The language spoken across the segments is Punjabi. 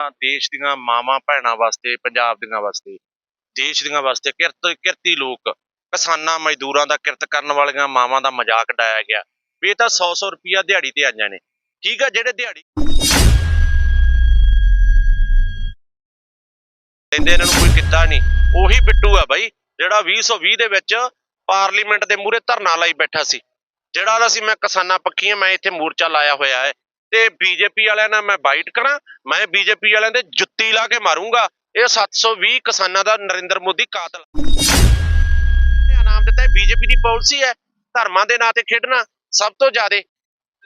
ਦੇਸ਼ ਦੀਆਂ ਮਾਵਾਂ ਭੈਣਾਂ ਵਾਸਤੇ, ਪੰਜਾਬ ਦੀਆਂ ਵਾਸਤੇ, ਦੇਸ਼ ਦੀਆਂ ਵਾਸਤੇ ਕਿਰਤ, ਕਿਰਤੀ ਲੋਕ ਕਿਸਾਨਾਂ, ਮਜ਼ਦੂਰਾਂ ਦਾ ਕਿਰਤ ਕਰਨ ਵਾਲੀਆਂ ਮਾਵਾਂ ਦਾ ਮਜ਼ਾਕ ਡਾਇਆ ਗਿਆ। ਵੀ ਇਹ ਤਾਂ 100 100 ਰੁਪਿਆ ਦਿਹਾੜੀ ਤੇ ਆਈਆਂ ਨੇ ਠੀਕ ਆ, ਜਿਹੜੇ ਦਿਹਾੜੀ ਕਹਿੰਦੇ ਇਹਨਾਂ ਨੂੰ ਕੋਈ ਕਿੱਤਾ ਨਹੀਂ। ਉਹੀ ਬਿੱਟੂ ਆ ਬਾਈ, ਜਿਹੜਾ 2020 ਦੇ ਵਿੱਚ ਪਾਰਲੀਮੈਂਟ ਦੇ ਮੂਹਰੇ ਧਰਨਾ ਲਾਈ ਬੈਠਾ ਸੀ। ਜਿਹੜਾ ਦਾ ਸੀ, ਮੈਂ ਕਿਸਾਨਾਂ ਪੱਖੀਆਂ, ਮੈਂ ਇੱਥੇ ਮੋਰਚਾ ਲਾਇਆ ਹੋਇਆ ਹੈ। ਤੇ ਬੀਜੇਪੀ ਵਾਲਿਆਂ ਨਾਲ ਮੈਂ ਬਾਈਟ ਕਰਾਂ ਮੈਂ ਬੀਜੇਪੀ ਵਾਲਿਆਂ ਦੇ ਜੁੱਤੀ ਲਾ ਕੇ ਮਾਰੂੰਗਾ। ਇਹ 720 ਕਿਸਾਨਾਂ ਦਾ ਨਰਿੰਦਰ ਮੋਦੀ ਕਾਤਲ। ਇਹ ਨਾਮ ਦਿੱਤਾ ਹੈ ਬੀਜੇਪੀ ਦੀ ਪਾਲਿਸੀ ਹੈ ਧਰਮਾਂ ਦੇ ਨਾਂ ਤੇ ਖੇਡਣਾ ਸਭ ਤੋਂ ਜ਼ਿਆਦਾ।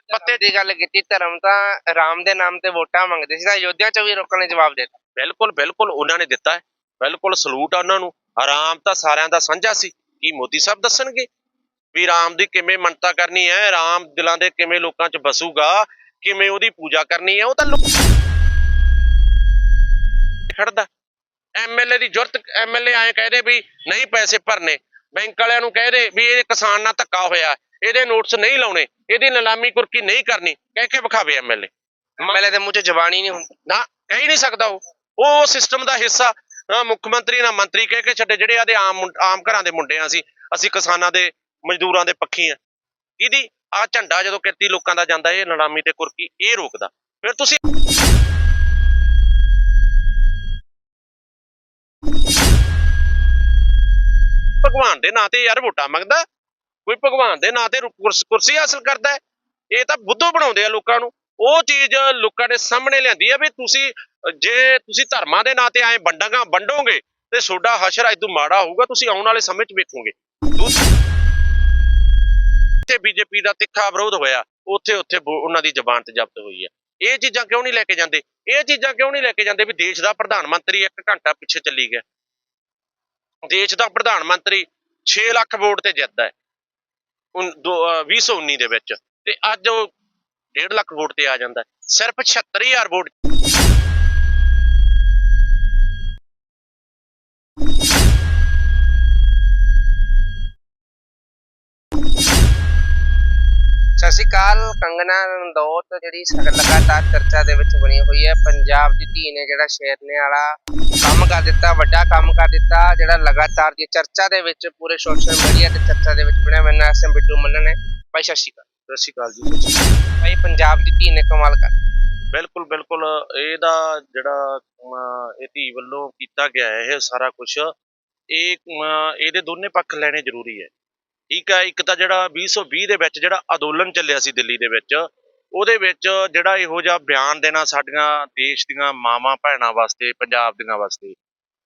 ਪੱਤੇ ਦੀ ਗੱਲ ਕੀਤੀ ਧਰਮ ਤਾਂ ਰਾਮ ਦੇ ਨਾਮ ਤੇ ਵੋਟਾਂ ਮੰਗਦੇ ਸੀ ਤਾਂ ਅਯੋਧਿਆ ਚ ਵੀ ਲੋਕਾਂ ਨੇ ਜਵਾਬ ਦਿੱਤਾ। ਬਿਲਕੁਲ ਬਿਲਕੁਲ ਉਹਨਾਂ ਨੇ ਦਿੱਤਾ ਹੈ ਬਿਲਕੁਲ ਸਲੂਟ ਆ ਉਹਨਾਂ ਨੂੰ। ਆਰਾਮ ਤਾਂ ਸਾਰਿਆਂ ਦਾ ਸਾਂਝਾ ਸੀ ਕੀ ਮੋਦੀ ਸਾਹਿਬ ਦੱਸਣਗੇ? ਵੀ ਰਾਮ ਦੀ ਕਿਵੇਂ ਮੰਨਤਾ ਕਰਨੀ ਹੈ ਰਾਮ ਦਿਲਾਂ ਦੇ ਕਿਵੇਂ ਲੋਕਾਂ 'ਚ ਬਸੂਗਾ ਕਿਵੇਂ ਉਹਦੀ ਪੂਜਾ ਕਰਨੀ ਹੈ ਉਹ ਤਾਂ ਖੜਦਾ। ਐਮਐਲਏ ਦੀ ਜੁਰਤ ਐਮਐਲਏ ਐਂ ਕਹਦੇ ਵੀ ਨਹੀਂ ਪੈਸੇ ਭਰਨੇ। ਬੈਂਕ ਵਾਲਿਆਂ ਨੂੰ ਕਹਦੇ ਵੀ ਇਹ ਕਿਸਾਨ ਨਾਲ ਧੱਕਾ ਹੋਇਆ ਇਹਦੇ ਨੋਟਸ ਨਹੀਂ ਲਾਉਣੇ ਇਹਦੀ ਨਿਲਾਮੀ ਕੁਰਕੀ ਨਹੀਂ ਕਰਨੀ ਕਹਿ ਕੇ ਵਿਖਾਵੇ ਐਮਐਲਏ ਐਮਐਲਏ ਦੇ ਮੂੰਹ ਚ ਜ਼ਬਾਨ ਨਹੀਂ ਹੁੰਦੀ। ਨਾ ਕਹਿ ਹੀ ਨਹੀਂ ਸਕਦਾ ਉਹ। ਉਹ ਸਿਸਟਮ ਦਾ ਹਿੱਸਾ ਅਹ ਮੁੱਖ ਮੰਤਰੀ ਨਾ ਮੰਤਰੀ ਕਹਿ ਕੇ ਛੱਡੇ ਜਿਹੜੇ ਆਦੇ ਆਮ ਆਮ ਘਰਾਂ ਦੇ ਮੁੰਡੇ ਆ ਅਸੀਂ ਅਸੀਂ ਕਿਸਾਨਾਂ ਦੇ ਮਜ਼ਦੂਰਾਂ ਦੇ ਪੱਖੀ ਆ। ਇਹਦੀ ਆ ਝੰਡਾ ਜਦੋਂ ਕਿਰਤੀ ਲੋਕਾਂ ਦਾ ਜਾਂਦਾ, ਇਹ ਨਲਾਮੀ ਤੇ ਕੁਰਕੀ, ਇਹ ਰੋਕਦਾ। ਫਿਰ ਤੁਸੀਂ ਭਗਵਾਨ ਦੇ ਨਾਂ ਤੇ ਯਾਰ ਵੋਟਾਂ ਮੰਗਦਾ, ਕੋਈ ਭਗਵਾਨ ਦੇ ਨਾਂ ਤੇ ਕੁਰਸੀ ਹਾਸਲ ਕਰਦਾ ਇਹ ਤਾਂ ਬੁੱਧੂ ਬਣਾਉਂਦੇ ਆ ਲੋਕਾਂ ਨੂੰ। ਉਹ ਚੀਜ਼ ਲੋਕਾਂ ਦੇ ਸਾਹਮਣੇ ਲਿਆਂਦੀ ਆ ਵੀ ਤੁਸੀਂ, ਜੇ ਤੁਸੀਂ ਧਰਮਾਂ ਦੇ ਨਾਂ ਤੇ ਐਂ ਵੰਡਾਂਗਾ, ਵੰਡੋਗੇ ਤੇ ਤੁਹਾਡਾ ਹਸ਼ਰ ਇਦੋਂ ਮਾੜਾ ਹੋਊਗਾ, ਤੁਸੀਂ ਆਉਣ ਵਾਲੇ ਸਮੇਂ 'ਚ ਵੇਖੋਗੇ। ਬੀਜੇਪੀ ਦਾ ਤਿੱਖਾ ਵਿਰੋਧ ਹੋਇਆ, ਉੱਥੇ ਉੱਥੇ ਉਹਨਾਂ ਦੀ ਜ਼ਬਾਨ ਤੇ ਜ਼ਬਤ ਹੋਈ ਹੈ। ਇਹ ਚੀਜ਼ਾਂ ਕਿਉਂ ਨਹੀਂ ਲੈ ਕੇ ਜਾਂਦੇ? ਇਹ ਚੀਜ਼ਾਂ ਕਿਉਂ ਨਹੀਂ ਲੈ ਕੇ ਜਾਂਦੇ ਵੀ ਦੇਸ਼ ਦਾ ਪ੍ਰਧਾਨ ਮੰਤਰੀ ਇੱਕ ਘੰਟਾ ਪਿੱਛੇ ਚੱਲੀ ਗਿਆ? ਦੇਸ਼ ਦਾ ਪ੍ਰਧਾਨ ਮੰਤਰੀ 6 ਲੱਖ ਵੋਟ ਤੇ ਜਿੱਤਦਾ ਹੈ, ਉਨ- ਦੋ- ਅਹ 2019 ਦੇ ਵਿੱਚ, ਤੇ ਅੱਜ ਉਹ 1.5 ਲੱਖ ਵੋਟ ਤੇ ਆ ਜਾਂਦਾ ਹੈ। ਸਿਰਫ 76000 ਵੋਟ ਸਤਿ ਸ਼੍ਰੀ ਅਕਾਲ ਕੰਗਨਾ ਰਣਦੌਤ ਜਿਹੜੀ ਲਗਾਤਾਰ ਚਰਚਾ ਦੇ ਵਿੱਚ ਬਣੀ ਹੋਈ ਹੈ ਪੰਜਾਬ ਦੀ ਧੀ ਨੇ ਜਿਹੜਾ ਸ਼ੇਰਨੇ ਵਾਲਾ ਕੰਮ ਕਰ ਦਿੱਤਾ ਵੱਡਾ ਕੰਮ ਕਰ ਦਿੱਤਾ ਜਿਹੜਾ ਲਗਾਤਾਰ ਦੀ ਚਰਚਾ ਦੇ ਵਿੱਚ ਪੂਰੇ ਸੋਸ਼ਲ ਮੀਡੀਆ ਤੇ ਚਰਚਾ ਦੇ ਵਿੱਚ ਬਣਿਆ ਮੈਨਾਂ ਐਸਐਮ ਬਿੱਟੂ ਮੰਨਨ ਹੈ। ਭਾਈ ਸਤਿ ਸ਼੍ਰੀ ਅਕਾਲ। ਸਤਿ ਸ਼੍ਰੀ ਅਕਾਲ ਜੀ ਸਤਿ ਸ਼੍ਰੀ ਅਕਾਲ। ਭਾਈ ਪੰਜਾਬ ਦੀ ਧੀ ਨੇ ਕਮਾਲ ਕਰ ਬਿਲਕੁਲ ਬਿਲਕੁਲ ਇਹਦਾ ਜਿਹੜਾ ਇਹ ਧੀ ਵੱਲੋਂ ਕੀਤਾ ਗਿਆ ਇਹ ਸਾਰਾ ਕੁਝ ਇਹ ਇਹਦੇ ਦੋਨੇ ਪੱਖ ਲੈਣੇ ਜ਼ਰੂਰੀ ਹੈ। ਠੀਕ ਹੈ, ਇੱਕ ਤਾਂ ਜਿਹੜਾ 2020 ਦੇ ਵਿੱਚ ਜਿਹੜਾ ਅੰਦੋਲਨ ਚੱਲਿਆ ਸੀ ਦਿੱਲੀ ਦੇ ਵਿੱਚ, ਉਹਦੇ ਵਿੱਚ ਜਿਹੜਾ ਇਹੋ ਜਿਹਾ ਬਿਆਨ ਦੇਣਾ ਸਾਡੀਆਂ ਦੇਸ਼ ਦੀਆਂ ਮਾਵਾਂ ਭੈਣਾਂ ਵਾਸਤੇ, ਪੰਜਾਬ ਦੀਆਂ ਵਾਸਤੇ,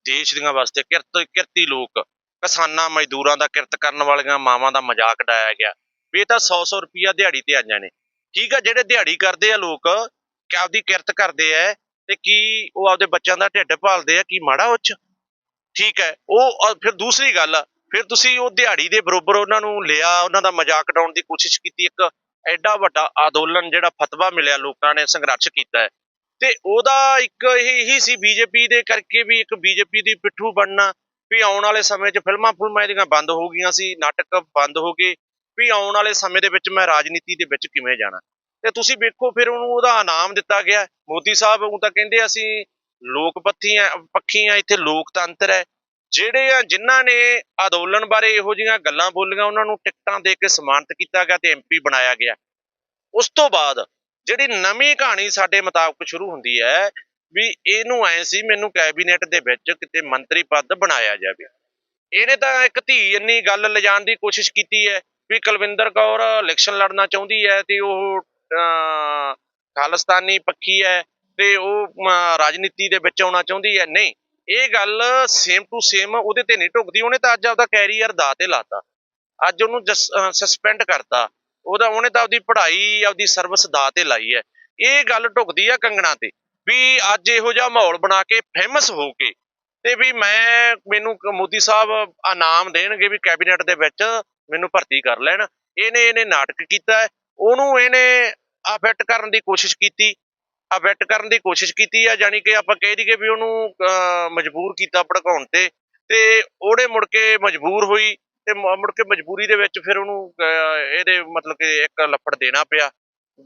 ਦੇਸ਼ ਦੀਆਂ ਵਾਸਤੇ ਕਿਰਤ, ਕਿਰਤੀ ਲੋਕ, ਕਿਸਾਨਾਂ, ਮਜ਼ਦੂਰਾਂ ਦਾ ਕਿਰਤ ਕਰਨ ਵਾਲੀਆਂ ਮਾਵਾਂ ਦਾ ਮਜ਼ਾਕ ਡਾਇਆ ਗਿਆ। ਵੀ ਇਹ ਤਾਂ 100 100 ਰੁਪਿਆ ਦਿਹਾੜੀ ਤੇ ਆਈਆਂ ਨੇ। ਠੀਕ ਆ ਜਿਹੜੇ ਦਿਹਾੜੀ ਕਰਦੇ ਆ ਲੋਕ ਕਿ ਆਪਦੀ ਕਿਰਤ ਕਰਦੇ ਆ ਤੇ ਕੀ ਉਹ ਆਪਦੇ ਬੱਚਿਆਂ ਦਾ ਢਿੱਡ ਭਾਲਦੇ ਆ, ਕੀ ਮਾੜਾ ਉੱਚ? ਠੀਕ ਹੈ, ਉਹ ਫਿਰ ਦੂਸਰੀ ਗੱਲ ਫਿਰ ਤੁਸੀਂ ਉਹ ਦਿਹਾੜੀ ਦੇ ਬਰੋਬਰ ਉਹਨਾਂ ਨੂੰ ਲਿਆ, ਉਹਨਾਂ ਦਾ ਮਜ਼ਾਕ ਉਡਾਉਣ ਦੀ ਕੋਸ਼ਿਸ਼ ਕੀਤੀ, ਇੱਕ ਐਡਾ ਵੱਡਾ ਅੰਦੋਲਨ ਜਿਹੜਾ ਫਤਵਾ ਮਿਲਿਆ ਲੋਕਾਂ ਨੇ ਸੰਘਰਸ਼ ਕੀਤਾ ਹੈ। ਤੇ ਉਹਦਾ ਇੱਕ ਇਹ ਇਹੀ ਸੀ ਬੀਜੇਪੀ ਦੇ ਕਰਕੇ ਵੀ ਇੱਕ ਬੀਜੇਪੀ ਦੀ ਪਿੱਠੂ ਬਣਨਾ, ਵੀ ਆਉਣ ਵਾਲੇ ਸਮੇਂ 'ਚ ਫਿਲਮਾਂ ਫੁਲਮਾਂ ਇਹਦੀਆਂ ਬੰਦ ਹੋ ਗਈਆਂ ਸੀ, ਨਾਟਕ ਬੰਦ ਹੋ ਗਏ, ਵੀ ਆਉਣ ਵਾਲੇ ਸਮੇਂ ਦੇ ਵਿੱਚ ਮੈਂ ਰਾਜਨੀਤੀ ਦੇ ਵਿੱਚ ਕਿਵੇਂ ਜਾਣਾ। ਤੇ ਤੁਸੀਂ ਵੇਖੋ ਫਿਰ ਉਹਨੂੰ ਉਹਦਾ ਇਨਾਮ ਦਿੱਤਾ ਗਿਆ। ਮੋਦੀ ਸਾਹਿਬ ਉਹ ਤਾਂ ਕਹਿੰਦੇ ਅਸੀਂ ਲੋਕਪੱਥੀ ਆ ਪੱਖੀ ਆ ਇੱਥੇ ਲੋਕਤੰਤਰ ਹੈ। ਜਿਹੜੇ ਆ ਜਿਨ੍ਹਾਂ ਨੇ ਅੰਦੋਲਨ ਬਾਰੇ ਇਹੋ ਜਿਹੀਆਂ ਗੱਲਾਂ ਬੋਲੀਆਂ ਉਹਨਾਂ ਨੂੰ ਟਿਕਟਾਂ ਦੇ ਕੇ ਸਨਮਾਨਿਤ ਕੀਤਾ ਗਿਆ ਤੇ ਐਮਪੀ ਬਣਾਇਆ ਗਿਆ। ਉਸ ਤੋਂ ਬਾਅਦ ਜਿਹੜੀ ਨਵੀਂ ਕਹਾਣੀ ਸਾਡੇ ਮੁਤਾਬਕ ਸ਼ੁਰੂ ਹੁੰਦੀ ਹੈ ਵੀ ਇਹਨੂੰ ਐ ਸੀ ਮੈਨੂੰ ਕੈਬਨਿਟ ਦੇ ਵਿੱਚ ਕਿਤੇ ਮੰਤਰੀ ਪਦ ਬਣਾਇਆ ਜਾਵੇ। ਇਹਨੇ ਤਾਂ ਇੱਕ ਧੀ ਇੰਨੀ ਗੱਲ ਲਿਜਾਣ ਦੀ ਕੋਸ਼ਿਸ਼ ਕੀਤੀ ਹੈ ਵੀ ਕੁਲਵਿੰਦਰ ਕੌਰ ਇਲੈਕਸ਼ਨ ਲੜਨਾ ਚਾਹੁੰਦੀ ਹੈ ਤੇ ਉਹ ਅਹ, ਖਾਲਿਸਤਾਨੀ ਪੱਖੀ ਹੈ ਤੇ ਉਹ ਰਾਜਨੀਤੀ ਦੇ ਵਿੱਚ ਆਉਣਾ ਚਾਹੁੰਦੀ ਹੈ। ਨਹੀਂ ਇਹ ਗੱਲ ਸੇਮ ਟੂ ਸੇਮ ਉਹਦੇ ਤੇ ਨਹੀਂ ਢੁਕਦੀ। ਉਹਨੇ ਤਾਂ ਅੱਜ ਆਪਦਾ ਕੈਰੀਅਰ ਦਾ ਤੇ ਲਾਤਾ। ਅੱਜ ਉਹਨੂੰ ਸਸਪੈਂਡ ਕਰਤਾ। ਉਹਦਾ, ਉਹਨੇ ਤਾਂ ਆਪਦੀ ਪੜ੍ਹਾਈ, ਆਪਦੀ ਸਰਵਿਸ ਦਾ ਤੇ ਲਾਈ ਹੈ। ਇਹ ਗੱਲ ਢੁਕਦੀ ਆ ਕੰਗਣਾ ਤੇ ਵੀ ਅੱਜ ਇਹੋ ਜਿਹਾ ਮਾਹੌਲ ਬਣਾ ਕੇ ਫੇਮਸ ਹੋ ਕੇ ਤੇ ਵੀ ਮੈਂ, ਮੈਨੂੰ ਮੋਦੀ ਸਾਹਿਬ ਇਨਾਮ ਦੇਣਗੇ ਵੀ ਕੈਬਨਿਟ ਦੇ ਵਿੱਚ ਮੈਨੂੰ ਭਰਤੀ ਕਰ ਲੈਣ। ਇਹਨੇ ਇਹਨੇ ਨਾਟਕ ਕੀਤਾ। ਉਹਨੂੰ ਇਹਨੇ ਅਫੈਕਟ ਕਰਨ ਦੀ ਕੋਸ਼ਿਸ਼ ਕੀਤੀ। ਅਫੈਕਟ ਕਰਨ ਦੀ ਕੋਸ਼ਿਸ਼ ਕੀਤੀ ਆ ਜਾਨੀ ਕਿ ਆਪਾਂ ਕਹਿ ਦਈਏ ਵੀ ਉਹਨੂੰ ਅਹ, ਮਜਬੂਰ ਕੀਤਾ ਭੜਕਾਉਣ ਤੇ ਤੇ ਉਹਨੇ ਮੁੜ ਕੇ ਮਜਬੂਰ ਹੋਈ ਤੇ ਮੁੜ ਕੇ ਮਜਬੂਰੀ ਦੇ ਵਿੱਚ ਫਿਰ ਉਹਨੂੰ ਇਹਦੇ ਮਤਲਬ ਕਿ ਇੱਕ ਲੱਫੜ ਦੇਣਾ ਪਿਆ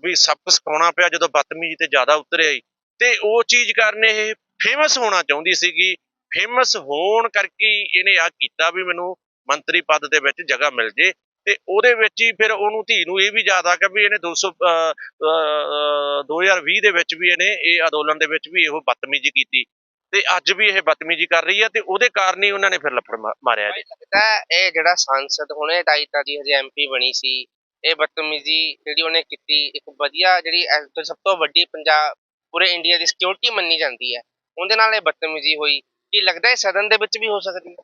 ਵੀ ਸਬਕ ਸਿਖਾਉਣਾ ਪਿਆ ਜਦੋਂ ਬਦਤਮੀਜ਼ੀ ਤੇ ਜ਼ਿਆਦਾ ਉਤਰਿਆ ਹੀ। ਤੇ ਉਹ ਚੀਜ਼ ਕਾਰਨ ਇਹ ਫੇਮਸ ਹੋਣਾ ਚਾਹੁੰਦੀ ਸੀਗੀ ਫੇਮਸ ਹੋਣ ਕਰਕੇ ਇਹਨੇ ਆ ਕੀਤਾ ਵੀ ਮੈਨੂੰ ਮੰਤਰੀ ਪਦ ਦੇ ਵਿੱਚ ਜਗ੍ਹਾ ਮਿਲ ਜੇ। ਤੇ ਉਹਦੇ ਵਿੱਚ ਹੀ ਫਿਰ ਉਹਨੂੰ ਧੀ ਨੂੰ ਇਹ ਵੀ ਯਾਦ ਆ ਗਿਆ ਵੀ ਇਹਨੇ 200 ਅਹ, ਅਹ, 2020 ਦੇ ਵਿੱਚ ਵੀ ਇਹਨੇ ਇਹ ਅੰਦੋਲਨ ਦੇ ਵਿੱਚ ਵੀ ਇਹੋ ਬਦਤਮੀਜ਼ੀ ਕੀਤੀ। ਤੇ ਅੱਜ ਵੀ ਇਹ ਬਦਤਮੀਜ਼ੀ ਕਰ ਰਹੀ ਹੈ ਤੇ ਉਹਦੇ ਕਾਰਨ ਹੀ ਉਹਨਾਂ ਨੇ ਫਿਰ ਲੱਫੜ ਮਾ- ਮਾਰਿਆ ਹੈ ਇਹ ਜਿਹੜਾ ਸੰਸਦ ਹੁਣੇ ਦਾਇਤਾ ਦੀ ਹਜੇ ਐਮਪੀ ਬਣੀ ਸੀ ਇਹ ਬਦਤਮੀਜ਼ੀ ਜਿਹੜੀ ਉਹਨੇ ਕੀਤੀ ਇੱਕ ਵਧੀਆ ਜਿਹੜੀ ਸਭ ਤੋਂ ਵੱਡੀ ਪੰਜਾਬ ਪੂਰੇ ਇੰਡੀਆ ਦੀ ਸਿਕਿਉਰਿਟੀ ਮੰਨੀ ਜਾਂਦੀ ਹੈ। ਉਹਦੇ ਨਾਲ ਇਹ ਬਦਤਮੀਜ਼ੀ ਹੋਈ। ਕੀ ਲੱਗਦਾ ਹੈ ਸਦਨ ਦੇ ਵਿੱਚ ਵੀ ਹੋ ਸਕਦੀ ਹੈ?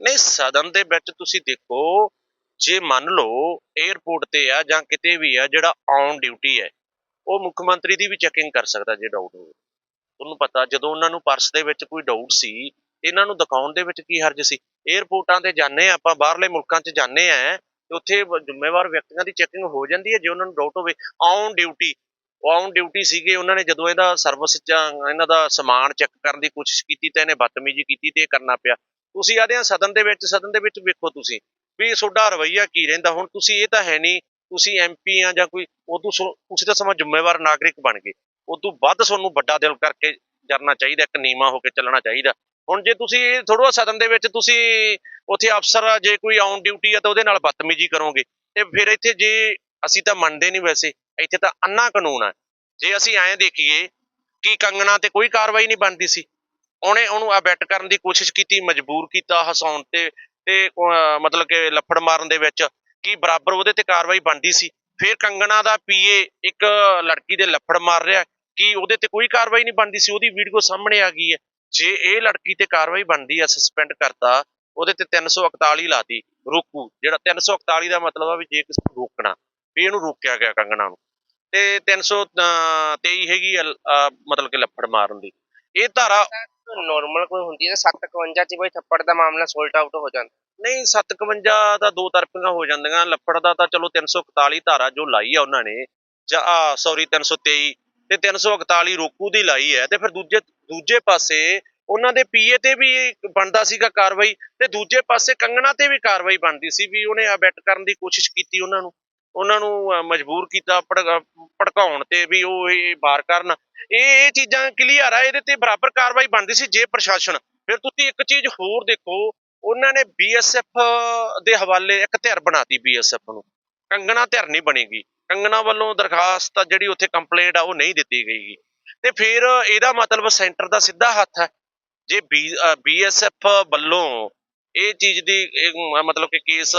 ਨਹੀਂ ਸਦਨ ਦੇ ਵਿੱਚ ਤੁਸੀਂ ਦੇਖੋ ਜੇ ਮੰਨ ਲਓ ਏਅਰਪੋਰਟ ਤੇ ਆ ਜਾਂ ਕਿਤੇ ਵੀ ਆ ਜਿਹੜਾ ਔਨ ਡਿਊਟੀ ਹੈ, ਉਹ ਮੁੱਖ ਮੰਤਰੀ ਦੀ ਵੀ ਚੈਕਿੰਗ ਕਰ ਸਕਦਾ ਜੇ ਡਾਊਟ ਹੋਵੇ। ਤੁਹਾਨੂੰ ਪਤਾ ਜਦੋਂ ਉਹਨਾਂ ਨੂੰ ਪਰਸ ਦੇ ਵਿੱਚ ਕੋਈ ਡਾਊਟ ਸੀ, ਇਹਨਾਂ ਨੂੰ ਦਿਖਾਉਣ ਦੇ ਵਿੱਚ ਕੀ ਹਰਜ ਸੀ? ਏਅਰਪੋਰਟਾਂ ਤੇ ਜਾਂਦੇ ਆ ਆਪਾਂ, ਬਾਹਰਲੇ ਮੁਲਕਾਂ 'ਚ ਜਾਂਦੇ ਆ ਤੇ ਉੱਥੇ ਜ਼ਿੰਮੇਵਾਰ ਵਿਅਕਤੀਆਂ ਦੀ ਚੈਕਿੰਗ ਹੋ ਜਾਂਦੀ ਹੈ ਜੇ ਉਹਨਾਂ ਨੂੰ ਡਾਊਟ ਹੋਵੇ। ਔਨ ਡਿਊਟੀ ਔਨ ਡਿਊਟੀ ਸੀਗੇ, ਉਹਨਾਂ ਨੇ ਜਦੋਂ ਇਹਦਾ ਸਰਵਿਸ ਜਾਂ ਇਹਨਾਂ ਦਾ ਸਮਾਨ ਚੈੱਕ ਕਰਨ ਦੀ ਕੋਸ਼ਿਸ਼ ਕੀਤੀ ਤਾਂ ਇਹਨੇ ਬਦਤਮੀਜ਼ੀ ਕੀਤੀ ਤੇ ਇਹ ਕਰਨਾ ਪਿਆ। ਤੁਸੀਂ ਆਦੇ ਆ ਸਦਨ ਦੇ ਵਿੱਚ, ਸਦਨ ਦੇ ਵਿੱਚ ਵੇਖੋ ਤੁਸੀਂ ਵੀ ਤੁਹਾਡਾ ਰਵੱਈਆ ਕੀ ਰਹਿੰਦਾ? ਹੁਣ ਤੁਸੀਂ ਇਹ ਤਾਂ ਹੈ ਨਹੀਂ ਤੁਸੀਂ ਐਮਪੀ ਆ ਜਾਂ ਕੋਈ ਉਦੋਂ ਤੁਸੀਂ ਤਾਂ ਸਮਾਂ ਜ਼ਿੰਮੇਵਾਰ ਨਾਗਰਿਕ ਬਣ ਗਏ। ਉਦੋਂ ਵੱਧ ਤੁਹਾਨੂੰ ਵੱਡਾ ਦਿਲ ਕਰਕੇ ਕਰਨਾ ਚਾਹੀਦਾ ਇੱਕ ਨੀਮਾ ਹੋ ਕੇ ਚੱਲਣਾ ਚਾਹੀਦਾ। ਹੁਣ ਜੇ ਤੁਸੀਂ ਥੋੜਾ ਸਦਨ ਦੇ ਵਿੱਚ ਤੁਸੀਂ ਉੱਥੇ ਅਫਸਰ ਆ, ਜੇ ਕੋਈ ਔਨ ਡਿਊਟੀ ਆ ਤਾਂ ਉਹਦੇ ਨਾਲ ਬਦਤਮੀਜ਼ੀ ਕਰੋਗੇ। ਤੇ ਫਿਰ ਇੱਥੇ ਜੇ ਅਸੀਂ ਤਾਂ ਮੰਨਦੇ ਨਹੀਂ ਵੈਸੇ ਇੱਥੇ ਤਾਂ ਅੰਨਾ ਕਾਨੂੰਨ ਆ। ਜੇ ਅਸੀਂ ਐਂ ਦੇਖੀਏ ਕਿ ਕੰਗਣਾ ਤੇ ਕੋਈ ਕਾਰਵਾਈ ਨਹੀਂ ਬਣਦੀ ਸੀ ਉਹਨੇ ਉਹਨੂੰ ਅਬੈਟ ਕਰਨ ਦੀ ਕੋਸ਼ਿਸ਼ ਕੀਤੀ ਮਜਬੂਰ ਕੀਤਾ ਹਸਾਉਣ ਤੇ ਤੇ ਮਤਲਬ ਕਿ ਲੱਫੜ ਮਾਰਨ ਦੇ ਵਿੱਚ ਕੀ ਬਰਾਬਰ ਉਹਦੇ ਤੇ ਕਾਰਵਾਈ ਬਣਦੀ ਸੀ। ਫਿਰ ਕੰਗਣਾ ਦਾ ਪੀਏ ਇੱਕ ਲੜਕੀ ਦੇ ਲੱਫੜ ਮਾਰ ਰਿਹਾ ਕੀ ਉਹਦੇ ਤੇ ਕੋਈ ਕਾਰਵਾਈ ਨਹੀਂ ਬਣਦੀ ਸੀ ਉਹਦੀ ਵੀਡੀਓ ਸਾਹਮਣੇ ਆ ਗਈ ਹੈ। ਜੇ ਇਹ ਲੜਕੀ ਤੇ ਕਾਰਵਾਈ ਬਣਦੀ ਆ ਸਸਪੈਂਡ ਕਰਤਾ ਉਹਦੇ ਤੇ 341 ਲਾਤੀ ਰੋਕੂ। ਜਿਹੜਾ 341 ਦਾ ਮਤਲਬ ਆ ਵੀ ਜੇ ਕਿਸੇ ਨੂੰ ਰੋਕਣਾ ਵੀ ਇਹਨੂੰ ਰੋਕਿਆ ਗਿਆ ਕੰਗਣਾ ਨੂੰ। ਤੇ 323 ਹੈਗੀ ਆ, ਅਹ, ਮਤਲਬ ਕਿ ਲੱਫੜ ਮਾਰਨ ਦੀ। ਇਹ ਧਾਰਾ ਨਾਰਮਲ ਕੋਈ ਹੁੰਦੀ ਹੈ ਤਾਂ 751 ਚ ਬਈ ਥੱਪੜ ਦਾ ਮਾਮਲਾ ਸੋਲਟ ਆਊਟ ਹੋ ਜਾਂਦਾ। ਨਹੀਂ 751 ਦਾ ਦੋ ਤਰਫੀਆਂ ਹੋ ਜਾਂਦੀਆਂ। ਲੱਫੜ ਦਾ ਤਾਂ ਚਲੋ 341 ਧਾਰਾ ਜੋ ਲਾਈ ਆ ਉਹਨਾਂ ਨੇ, ਜਾਂ ਸੌਰੀ 323 ਤੇ 341 ਰੋਕੂ ਦੀ ਲਾਈ ਹੈ, ਤੇ ਫਿਰ ਦੂਜੇ ਦੂਜੇ ਪਾਸੇ ਉਹਨਾਂ ਦੇ ਪੀਏ ਤੇ ਵੀ ਬਣਦਾ ਸੀਗਾ ਕਾਰਵਾਈ, ਤੇ ਦੂਜੇ ਪਾਸੇ ਕੰਗਣਾ ਤੇ ਵੀ ਕਾਰਵਾਈ ਬਣਦੀ ਸੀ ਵੀ ਉਹਨੇ ਅਬੈਟ ਕਰਨ ਦੀ ਕੋਸ਼ਿਸ਼ ਕੀਤੀ ਉਹਨਾਂ ਨੂੰ। ਉਹਨਾਂ ਨੂੰ ਮਜਬੂਰ ਕੀਤਾ ਭੜਕਾ- ਭੜਕਾਉਣ ਤੇ ਵੀ ਉਹ ਇਹ ਬਾਰ ਕਰਨ। ਇਹ ਇਹ ਚੀਜ਼ਾਂ ਕਲੀਅਰ ਆ, ਇਹਦੇ ਤੇ ਬਰਾਬਰ ਕਾਰਵਾਈ ਬਣਦੀ ਸੀ ਜੇ ਪ੍ਰਸ਼ਾਸਨ। ਫਿਰ ਤੁਸੀਂ ਇੱਕ ਚੀਜ਼ ਹੋਰ ਦੇਖੋ, ਉਹਨਾਂ ਨੇ ਬੀਐਸਐਫ ਦੇ ਹਵਾਲੇ ਇੱਕ ਧਿਰ ਬਣਾਤੀ ਬੀਐਸਐਫ ਨੂੰ। ਕੰਗਣਾ ਧਿਰ ਨਹੀਂ ਬਣੇਗੀ। ਕੰਗਣਾ ਵੱਲੋਂ ਦਰਖਾਸਤ ਆ ਜਿਹੜੀ ਉੱਥੇ ਕੰਪਲੇਂਟ ਆ, ਉਹ ਨਹੀਂ ਦਿੱਤੀ ਗਈ ਤੇ ਫਿਰ ਇਹਦਾ ਮਤਲਬ ਸੈਂਟਰ ਦਾ ਸਿੱਧਾ ਹੱਥ ਹੈ। ਜੇ ਬੀਐਸਐਫ ਵੱਲੋਂ ਇਹ ਚੀਜ਼ ਦੀ ਮਤਲਬ ਕਿ ਕੇਸ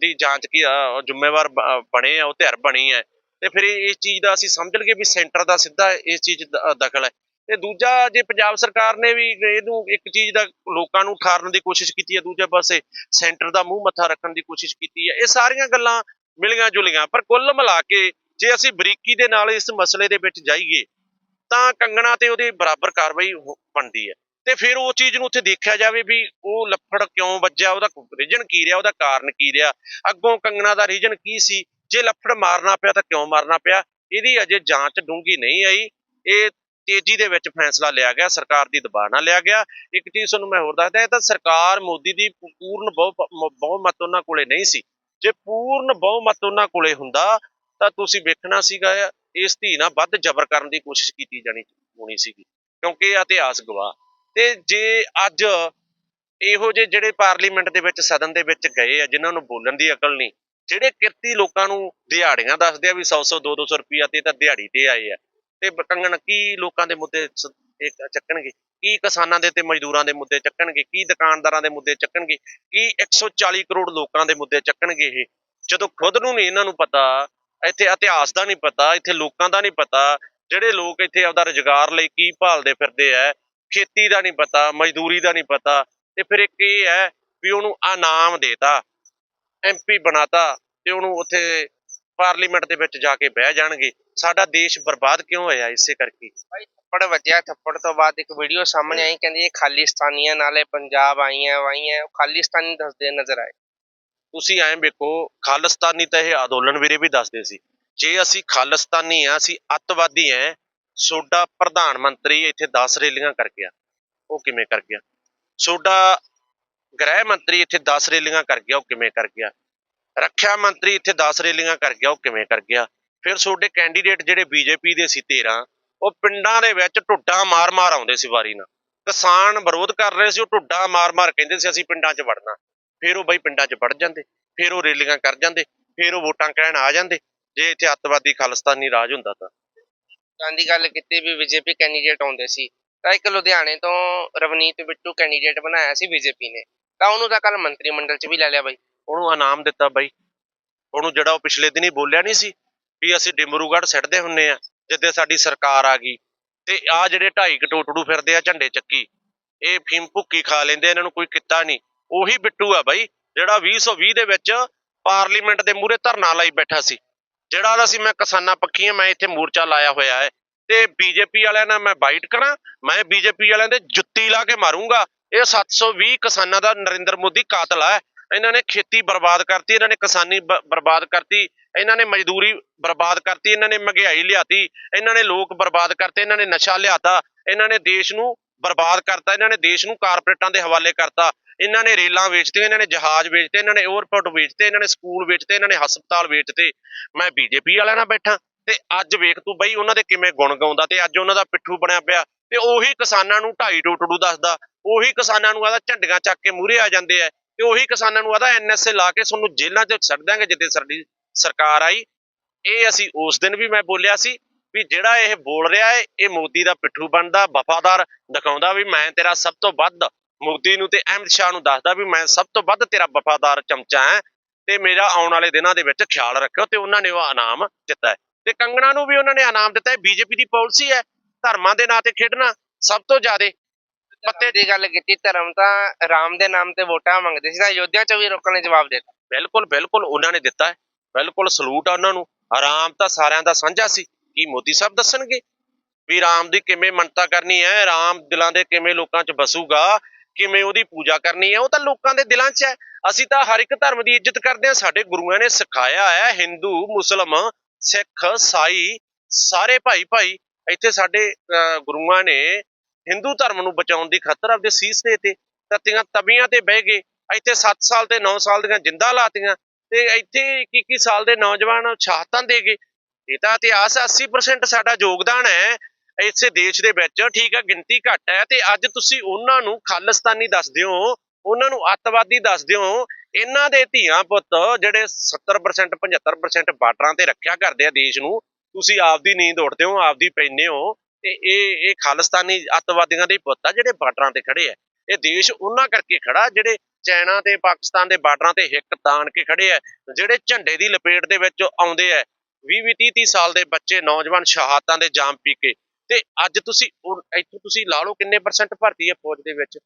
ਦੀ ਜਾਂਚ ਕੀ ਜ਼ਿੰਮੇਵਾਰ ਬ- ਬਣੇ ਆ ਉਹ ਧਿਰ ਬਣੀ ਹੈ ਤੇ ਫਿਰ ਇਸ ਚੀਜ਼ ਦਾ ਅਸੀਂ ਸਮਝ ਲਈਏ ਵੀ ਸੈਂਟਰ ਦਾ ਸਿੱਧਾ ਇਸ ਚੀਜ਼ 'ਚ ਦਖਲ ਹੈ। ਤੇ ਦੂਜਾ, ਜੇ ਪੰਜਾਬ ਸਰਕਾਰ ਨੇ ਵੀ ਇਹਨੂੰ ਇੱਕ ਚੀਜ਼ ਦਾ ਲੋਕਾਂ ਨੂੰ ਠਾਰਨ ਦੀ ਕੋਸ਼ਿਸ਼ ਕੀਤੀ ਹੈ, ਦੂਜੇ ਪਾਸੇ ਸੈਂਟਰ ਦਾ ਮੂੰਹ ਮੱਥਾ ਰੱਖਣ ਦੀ ਕੋਸ਼ਿਸ਼ ਕੀਤੀ ਹੈ, ਇਹ ਸਾਰੀਆਂ ਗੱਲਾਂ ਮਿਲੀਆਂ ਜੁਲੀਆਂ। ਪਰ ਕੁੱਲ ਮਿਲਾ ਕੇ ਜੇ ਅਸੀਂ ਬਰੀਕੀ ਦੇ ਨਾਲ ਇਸ ਮਸਲੇ ਦੇ ਵਿੱਚ ਜਾਈਏ, ਤਾਂ ਕੰਗਣਾ ਤੇ ਉਹਦੀ ਬਰਾਬਰ ਕਾਰਵਾਈ ਹੋ- ਬਣਦੀ ਹੈ। ਤੇ ਫਿਰ ਉਹ ਚੀਜ਼ ਨੂੰ ਉੱਥੇ ਦੇਖਿਆ ਜਾਵੇ ਵੀ ਉਹ ਲੱਫੜ ਕਿਉਂ ਵੱਜਿਆ, ਉਹਦਾ ਰੀਜਨ ਕੀ ਰਿਹਾ, ਉਹਦਾ ਕਾਰਨ ਕੀ ਰਿਹਾ, ਅੱਗੋਂ ਕੰਗਣਾ ਦਾ ਰੀਜਨ ਕੀ ਸੀ, ਜੇ ਲੱਫੜ ਮਾਰਨਾ ਪਿਆ ਤਾਂ ਕਿਉਂ ਮਾਰਨਾ ਪਿਆ, ਇਹਦੀ ਅਜੇ ਜਾਂਚ ਡੂੰਗੀ ਨਹੀਂ ਆਈ, ਇਹ ਤੇਜ਼ੀ ਦੇ ਵਿੱਚ ਫੈਸਲਾ ਲਿਆ ਗਿਆ, ਸਰਕਾਰ ਦੀ ਦਬਾਅ ਨਾਲ ਲਿਆ ਗਿਆ। ਇੱਕ ਚੀਜ਼ ਤੁਹਾਨੂੰ ਮੈਂ ਹੋਰ ਦੱਸਦਾ, ਇਹ ਤਾਂ ਸਰਕਾਰ ਮੋਦੀ ਦੀ ਪੂਰਨ ਬਹੁ, ਬਹੁਮਤ ਉਹਨਾਂ ਕੋਲੇ ਨਹੀਂ ਸੀ। ਜੇ ਪੂਰਨ ਬਹੁਮਤ ਉਹਨਾਂ ਕੋਲੇ ਹੁੰਦਾ, ਤਾਂ ਤੁਸੀਂ ਵੇਖਣਾ ਸੀਗਾ, ਇਸ ਧੀ ਨਾਲ ਵੱਧ ਜ਼ਬਰ ਕਰਨ ਦੀ ਕੋਸ਼ਿਸ਼ ਕੀਤੀ ਜਾਣੀ ਹੋਣੀ ਸੀਗੀ, ਕਿਉਂਕਿ ਇਹ ਇਤਿਹਾਸ ਗਵਾਹ ਤੇ ਜੇ ਅੱਜ ਇਹੋ ਜਿਹੇ ਜਿਹੜੇ ਪਾਰਲੀਮੈਂਟ ਦੇ ਵਿੱਚ ਸਦਨ ਦੇ ਵਿੱਚ ਗਏ ਆ, ਜਿਨ੍ਹਾਂ ਨੂੰ ਬੋਲਣ ਦੀ ਅਕਲ ਨਹੀਂ, ਜਿਹੜੇ ਕਿਰਤੀ ਲੋਕਾਂ ਨੂੰ ਦਿਹਾੜੀਆਂ ਦੱਸਦੇ ਆ ਵੀ 100 100 200 ਰੁਪਈਆ ਤੇ ਤਾਂ ਦਿਹਾੜੀ ਤੇ ਆਏ ਆ, ਤੇ ਬ- ਕੰਗਣ ਕੀ ਲੋਕਾਂ ਦੇ ਮੁੱਦੇ ਚੱਕਣਗੇ? ਕੀ ਕਿਸਾਨਾਂ ਦੇ ਤੇ ਮਜ਼ਦੂਰਾਂ ਦੇ ਮੁੱਦੇ ਚੱਕਣਗੇ? ਕੀ ਦੁਕਾਨਦਾਰਾਂ ਦੇ ਮੁੱਦੇ ਚੱਕਣਗੇ? ਕੀ 140 ਕਰੋੜ ਲੋਕਾਂ ਦੇ ਮੁੱਦੇ ਚੱਕਣਗੇ ਇਹ? ਜਦੋਂ ਖੁਦ ਨੂੰ ਨਹੀਂ ਇਹਨਾਂ ਨੂੰ ਪਤਾ, ਇੱਥੇ ਇਤਿਹਾਸ ਦਾ ਨਹੀਂ ਪਤਾ, ਇੱਥੇ ਲੋਕਾਂ ਦਾ ਨਹੀਂ ਪਤਾ, ਜਿਹੜੇ ਲੋਕ ਇੱਥੇ ਆਪਦਾ ਰੁਜ਼ਗਾਰ ਲਈ ਕੀ ਭਾਲਦੇ ਫਿਰਦੇ ਆ ਖੇਤੀ ਦਾ ਨਹੀਂ ਪਤਾ ਮਜ਼ਦੂਰੀ ਦਾ ਨਹੀਂ ਪਤਾ ਤੇ ਫਿਰ ਇੱਕ ਇਹ ਹੈ ਵੀ ਉਹਨੂੰ ਆ ਨਾਮ ਦੇਤਾ ਐਮਪੀ ਬਣਾਤਾ ਤੇ ਉਹਨੂੰ ਉੱਥੇ ਪਾਰਲੀਮੈਂਟ ਦੇ ਵਿੱਚ ਜਾ ਕੇ ਬਹਿ ਜਾਣਗੇ। ਸਾਡਾ ਦੇਸ਼ ਬਰਬਾਦ ਕਿਉਂ ਹੋਇਆ ਇਸੇ ਕਰਕੇ? ਭਾਈ ਥੱਪੜ ਵੱਜਿਆ ਥੱਪੜ ਤੋਂ ਬਾਅਦ ਇੱਕ ਵੀਡੀਓ ਸਾਹਮਣੇ ਆਈ ਕਹਿੰਦੀ ਇਹ ਖਾਲਿਸਤਾਨੀਆਂ ਨਾਲੇ ਪੰਜਾਬ ਆਈਆਂ ਵਾਈਆਂ ਖਾਲਿਸਤਾਨੀ ਦੱਸਦੇ ਨਜ਼ਰ ਆਏ। ਤੁਸੀਂ ਐਂ ਵੇਖੋ ਖਾਲਿਸਤਾਨੀ ਤਾਂ ਇਹ ਅੰਦੋਲਨ ਵੀਰੇ ਵੀ ਦੱਸਦੇ ਸੀ। ਜੇ ਅਸੀਂ ਖਾਲਿਸਤਾਨੀ ਆ ਅਸੀਂ ਅੱਤਵਾਦੀ ਐ ਸੋਡਾ ਪ੍ਰਧਾਨ ਮੰਤਰੀ ਇੱਥੇ 10 ਰੈਲੀਆਂ ਕਰ ਗਿਆ ਉਹ ਕਿਵੇਂ ਕਰ ਗਿਆ? ਸੋਡਾ ਗ੍ਰਹਿ ਮੰਤਰੀ ਇੱਥੇ 10 ਰੈਲੀਆਂ ਕਰ ਗਿਆ, ਉਹ ਕਿਵੇਂ ਕਰ ਗਿਆ? ਰੱਖਿਆ ਮੰਤਰੀ ਇੱਥੇ 10 ਰੈਲੀਆਂ ਕਰ ਗਿਆ, ਉਹ ਕਿਵੇਂ ਕਰ ਗਿਆ? ਫਿਰ ਤੁਹਾਡੇ ਕੈਂਡੀਡੇਟ ਜਿਹੜੇ ਬੀਜੇਪੀ ਦੇ ਸੀ 13 ਉਹ ਪਿੰਡਾਂ ਦੇ ਵਿੱਚ ਢੁੱਡਾਂ ਮਾਰ-ਮਾਰ ਆਉਂਦੇ ਸੀ ਵਾਰੀ ਨਾਲ। ਕਿਸਾਨ ਵਿਰੋਧ ਕਰ ਰਹੇ ਸੀ, ਉਹ ਢੁੱਡਾਂ ਮਾਰ-ਮਾਰ ਕਹਿੰਦੇ ਸੀ, ਅਸੀਂ ਪਿੰਡਾਂ 'ਚ ਵੜਨਾ। ਫਿਰ ਉਹ ਬਈ ਪਿੰਡਾਂ 'ਚ ਵੜ ਜਾਂਦੇ, ਫਿਰ ਉਹ ਰੈਲੀਆਂ ਕਰ ਜਾਂਦੇ, ਫਿਰ ਉਹ ਵੋਟਾਂ ਕਹਿਣ ਆ ਜਾਂਦੇ। ਜੇ ਇੱਥੇ ਅੱਤਵਾਦੀ ਖਾਲਿਸਤਾਨੀ ਰਾਜ ਹੁੰਦਾ ਤਾਂ। ਤਾਂ ਦੀ ਗੱਲ ਕੀਤੀ ਵੀ ਬੀਜੇਪੀ ਕੈਂਡੀਡੇਟ ਆਉਂਦੇ ਸੀ। ਤਾਂ ਇੱਕ ਲੁਧਿਆਣੇ ਤੋਂ ਰਵਨੀਤ ਬਿੱਟੂ ਕੈਂਡੀਡੇਟ ਬਣਾਇਆ ਸੀ ਬੀਜੇਪੀ ਨੇ। ਤਾਂ ਉਹਨੂੰ ਤਾਂ ਕੱਲ ਮੰਤਰੀ ਮੰਡਲ 'ਚ ਵੀ ਲੈ ਲਿਆ ਬਾਈ। ਉਹਨੂੰ ਇਨਾਮ ਦਿੱਤਾ ਬਾਈ। ਉਹਨੂੰ ਜਿਹੜਾ ਉਹ ਪਿਛਲੇ ਦਿਨੀ ਬੋਲਿਆ ਨਹੀਂ ਸੀ ਵੀ ਅਸੀਂ ਡਿਮਰੂਗੜ ਸਿੱਟਦੇ ਹੁੰਨੇ ਆ, ਜਿੱਦੇ ਸਾਡੀ ਸਰਕਾਰ ਆ ਗਈ। ਤੇ ਆ ਜਿਹੜੇ ਢਾਈ ਕਟੋਟੜੂ ਫਿਰਦੇ ਆ ਝੰਡੇ ਚੱਕੀ, ਇਹ ਫੀਮ ਭੁੱਕੀ ਖਾ ਲੈਂਦੇ ਇਹਨਾਂ ਨੂੰ ਕੋਈ ਕਿੱਤਾ ਨਹੀਂ। ਉਹੀ ਬਿੱਟੂ ਆ ਬਾਈ, ਜਿਹੜਾ 2020 ਦੇ ਵਿੱਚ ਪਾਰਲੀਮੈਂਟ ਦੇ ਮੂਹਰੇ ਧਰਨਾ ਲਾਈ ਬੈਠਾ ਸੀ। ਜਿਹੜਾ ਦਾ ਸੀ, ਮੈਂ ਕਿਸਾਨਾਂ ਪੱਖੀਆਂ, ਮੈਂ ਇੱਥੇ ਮੋਰਚਾ ਲਾਇਆ ਹੋਇਆ ਹੈ। ਤੇ ਬੀਜੇਪੀ ਵਾਲਿਆਂ ਨਾਲ ਮੈਂ ਬਾਈਟ ਕਰਾਂ, ਮੈਂ ਬੀਜੇਪੀ ਵਾਲਿਆਂ ਦੇ ਜੁੱਤੀ ਲਾ ਕੇ ਮਾਰੂੰਗਾ। ਇਹ 720 ਕਿਸਾਨਾਂ ਦਾ ਨਰਿੰਦਰ ਮੋਦੀ ਕਾਤਲ ਹੈ। ਇਹਨਾਂ ਨੇ ਖੇਤੀ ਬਰਬਾਦ ਕਰਤੀ, ਇਹਨਾਂ ਨੇ ਕਿਸਾਨੀ ਬ- ਬਰਬਾਦ ਕਰਤੀ, ਇਹਨਾਂ ਨੇ ਮਜ਼ਦੂਰੀ ਬਰਬਾਦ ਕਰਤੀ, ਇਹਨਾਂ ਨੇ ਮਹਿੰਗਾਈ ਲਿਆਤੀ, ਇਹਨਾਂ ਨੇ ਲੋਕ ਬਰਬਾਦ ਕਰਤੇ, ਇਹਨਾਂ ਨੇ ਨਸ਼ਾ ਲਿਆਤਾ, ਇਹਨਾਂ ਨੇ ਦੇਸ਼ ਨੂੰ ਬਰਬਾਦ ਕਰਤਾ, ਇਹਨਾਂ ਨੇ ਦੇਸ਼ ਨੂੰ ਕਾਰਪੋਰੇਟਾਂ ਦੇ ਹਵਾਲੇ ਕਰਤਾ। ਇਹਨਾਂ ਨੇ ਰੇਲਾਂ ਵੇਚਤੀਆਂ, ਇਹਨਾਂ ਨੇ ਜਹਾਜ਼ ਵੇਚਤੇ, ਇਹਨਾਂ ਨੇ 에어ਪੋਰਟ ਵੇਚਤੇ, ਇਹਨਾਂ ਨੇ ਸਕੂਲ ਵੇਚਤੇ, ਇਹਨਾਂ ਨੇ ਹਸਪਤਾਲ ਵੇਚਤੇ। ਮੈਂ ਬੀਜੇਪੀ ਵਾਲਿਆਂ ਨਾਲ ਬੈਠਾ ਤੇ ਅੱਜ ਵੇਖ ਤੂੰ ਬਈ ਉਹਨਾਂ ਦੇ ਕਿਵੇਂ ਗੁਣ ਗਾਉਂਦਾ ਤੇ ਅੱਜ ਉਹਨਾਂ ਦਾ ਪਿੱਠੂ ਬਣਿਆ ਪਿਆ ਤੇ ਉਹੀ ਕਿਸਾਨਾਂ ਨੂੰ ਢਾਈ ਟੋਟੜੂ ਦੱਸਦਾ, ਉਹੀ ਕਿਸਾਨਾਂ ਨੂੰ ਆਦਾ ਝੰਡੀਆਂ ਚੱਕ ਕੇ ਮੂਹਰੇ ਆ ਜਾਂਦੇ ਆ ਤੇ ਉਹੀ ਕਿਸਾਨਾਂ ਨੂੰ ਆਦਾ ਐਨਐਸਏ ਲਾ ਕੇ ਤੁਹਾਨੂੰ ਜੇਲ੍ਹਾਂ 'ਚ ਛੱਡ ਦਾਂਗੇ ਜਿੱਦੇ ਸਾਡੀ ਸਰਕਾਰ ਆਈ। ਇਹ ਅਸੀਂ ਉਸ ਦਿਨ ਵੀ ਮੈਂ ਬੋਲਿਆ ਸੀ ਵੀ ਜਿਹੜਾ ਇਹ ਬੋਲ ਰਿਹਾ ਹੈ ਇਹ ਮੋਦੀ ਦਾ ਪਿੱਠੂ ਬਣਦਾ, ਵਫਾਦਾਰ ਦਿਖਾਉਂਦਾ ਵੀ ਮੈਂ ਤੇਰਾ ਸਭ ਤੋਂ ਵੱਧ ਮੋਦੀ ਨੂੰ ਤੇ ਅਹਿਮਦ ਸ਼ਾਹ ਨੂੰ ਦੱਸਦਾ ਵੀ ਮੈਂ ਸਭ ਤੋਂ ਵੱਧ ਤੇਰਾ ਵਫਾਦਾਰ ਚਮਚਾ ਹਾਂ ਤੇ ਮੇਰਾ ਆਉਣ ਵਾਲੇ ਦਿਨਾਂ ਦੇ ਵਿੱਚ ਖਿਆਲ ਰੱਖਿਓ ਤੇ ਉਹਨਾਂ ਨੇ ਉਹ ਇਨਾਮ ਦਿੱਤਾ ਹੈ। ਤੇ ਕੰਗਣਾ ਨੂੰ ਵੀ ਉਹਨਾਂ ਨੇ ਇਨਾਮ ਦਿੱਤਾ ਹੈ। ਬੀਜੇਪੀ ਦੀ ਪਾਲਿਸੀ ਹੈ। ਧਰਮਾਂ ਦੇ ਨਾਂ ਤੇ ਖੇਡਣਾ ਸਭ ਤੋਂ ਜ਼ਿਆਦਾ ਪੱਤੇ ਦੀ ਗੱਲ ਕੀਤੀ ਧਰਮ ਤਾਂ ਰਾਮ ਦੇ ਨਾਮ ਤੇ ਵੋਟਾਂ ਮੰਗਦੇ ਸੀ ਤਾਂ ਅਯੋਧਿਆ 'ਚ ਵੀ ਲੋਕਾਂ ਨੇ ਜਵਾਬ ਦੇ ਦਿੱਤਾ। ਬਿਲਕੁਲ ਬਿਲਕੁਲ ਉਹਨਾਂ ਨੇ ਦਿੱਤਾ ਹੈ। ਬਿਲਕੁਲ ਸਲੂਟ ਆ ਉਹਨਾਂ ਨੂੰ। ਆਰਾਮ ਤਾਂ ਸਾਰਿਆਂ ਦਾ ਸਾਂਝਾ ਸੀ। ਕੀ ਮੋਦੀ ਸਾਹਿਬ ਦੱਸਣਗੇ ਵੀ ਰਾਮ ਦੀ ਕਿਵੇਂ ਮੰਨਤਾ ਕਰਨੀ ਹੈ ਰਾਮ ਦਿਲਾਂ ਦੇ ਕਿਵੇਂ ਲੋਕਾਂ 'ਚ ਬਸੂਗਾ ਕਿਵੇਂ ਉਹਦੀ ਪੂਜਾ ਕਰਨੀ ਹੈ, ਉਹ ਤਾਂ ਲੋਕਾਂ ਦੇ ਦਿਲਾਂ 'ਚ ਹੈ। ਅਸੀਂ ਤਾਂ ਹਰ ਇੱਕ ਧਰਮ ਦੀ ਇੱਜ਼ਤ ਕਰਦੇ ਹਾਂ। ਸਾਡੇ ਗੁਰੂਆਂ ਨੇ ਸਿਖਾਇਆ ਹੈ, ਹਿੰਦੂ, ਮੁਸਲਮ, ਸਿੱਖ, ਸਾਈ, ਸਾਰੇ ਭਾਈ ਭਾਈ, ਇੱਥੇ ਸਾਡੇ ਗੁਰੂਆਂ ਨੇ ਹਿੰਦੂ ਧਰਮ ਨੂੰ ਬਚਾਉਣ ਦੀ ਖਾਤਰ ਆਪਦੇ ਸੀਸ ਦੇ ਤੇ ਤਤੀਆਂ ਤਬੀਆਂ ਤੇ ਬਹਿ ਗਏ। ਇੱਥੇ 7 ਸਾਲ ਤੇ 9 ਸਾਲ ਦੀਆਂ ਜਿੰਦਾ ਲਾਤੀਆਂ। ਤੇ ਇੱਥੇ 21 ਸਾਲ ਦੇ ਨੌਜਵਾਨ ਸ਼ਹਾਦਤਾਂ ਦੇ ਗਏ। ਇਹ ਤਾਂ ਇਤਿਹਾਸ 80% ਸਾਡਾ ਯੋਗਦਾਨ ਹੈ ਇਸੇ ਦੇਸ਼ ਦੇ ਵਿੱਚ ਠੀਕ ਹੈ ਗਿਣਤੀ ਘੱਟ ਹੈ ਤੇ ਅੱਜ ਤੁਸੀਂ ਉਹਨਾਂ ਨੂੰ ਖਾਲਿਸਤਾਨੀ ਦੱਸਦੇ ਹੋ, ਉਹਨਾਂ ਨੂੰ ਅੱਤਵਾਦੀ ਦੱਸਦੇ ਹੋ, ਇਹਨਾਂ ਦੇ ਧੀਆਂ ਪੁੱਤ ਜਿਹੜੇ 70% 75% ਬਾਰਡਰਾਂ ਤੇ ਰੱਖਿਆ ਕਰਦੇ ਆ ਦੇਸ਼ ਨੂੰ, ਤੁਸੀਂ ਆਪਦੀ ਨੀਂਦ ਉੱਠਦੇ ਹੋ, ਆਪਦੀ ਪੈਂਦੇ ਹੋ ਤੇ ਇਹ ਇਹ ਖਾਲਿਸਤਾਨੀ ਅੱਤਵਾਦੀਆਂ ਦੇ ਪੁੱਤ ਆ ਜਿਹੜੇ ਬਾਰਡਰਾਂ ਤੇ ਖੜੇ ਆ। ਇਹ ਦੇਸ਼ ਉਹਨਾਂ ਕਰਕੇ ਖੜਾ ਜਿਹੜੇ ਚਾਈਨਾ ਤੇ ਪਾਕਿਸਤਾਨ ਦੇ ਬਾਰਡਰਾਂ ਤੇ ਹਿੱਕ ਤਾਣ ਕੇ ਖੜੇ ਆ, ਜਿਹੜੇ ਝੰਡੇ ਦੀ ਲਪੇਟ ਦੇ ਵਿੱਚ ਆਉਂਦੇ ਆ 20 20 30 ਸਾਲ ਦੇ ਬੱਚੇ, ਨੌਜਵਾਨ ਸ਼ਹਾਦਤਾਂ ਦੇ ਜਾਮ ਪੀ ਕੇ। ਤੇ ਅੱਜ ਤੁਸੀਂ ਇੱਥੋਂ ਤੁਸੀਂ ਲਾ ਲਓ ਕਿੰਨੇ ਪਰਸੈਂਟ ਭਰਤੀ ਹੈ ਫੌਜ ਦੇ ਵਿੱਚ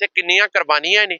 ਤੇ ਕਿੰਨੀਆਂ ਕੁਰਬਾਨੀਆਂ ਨੇ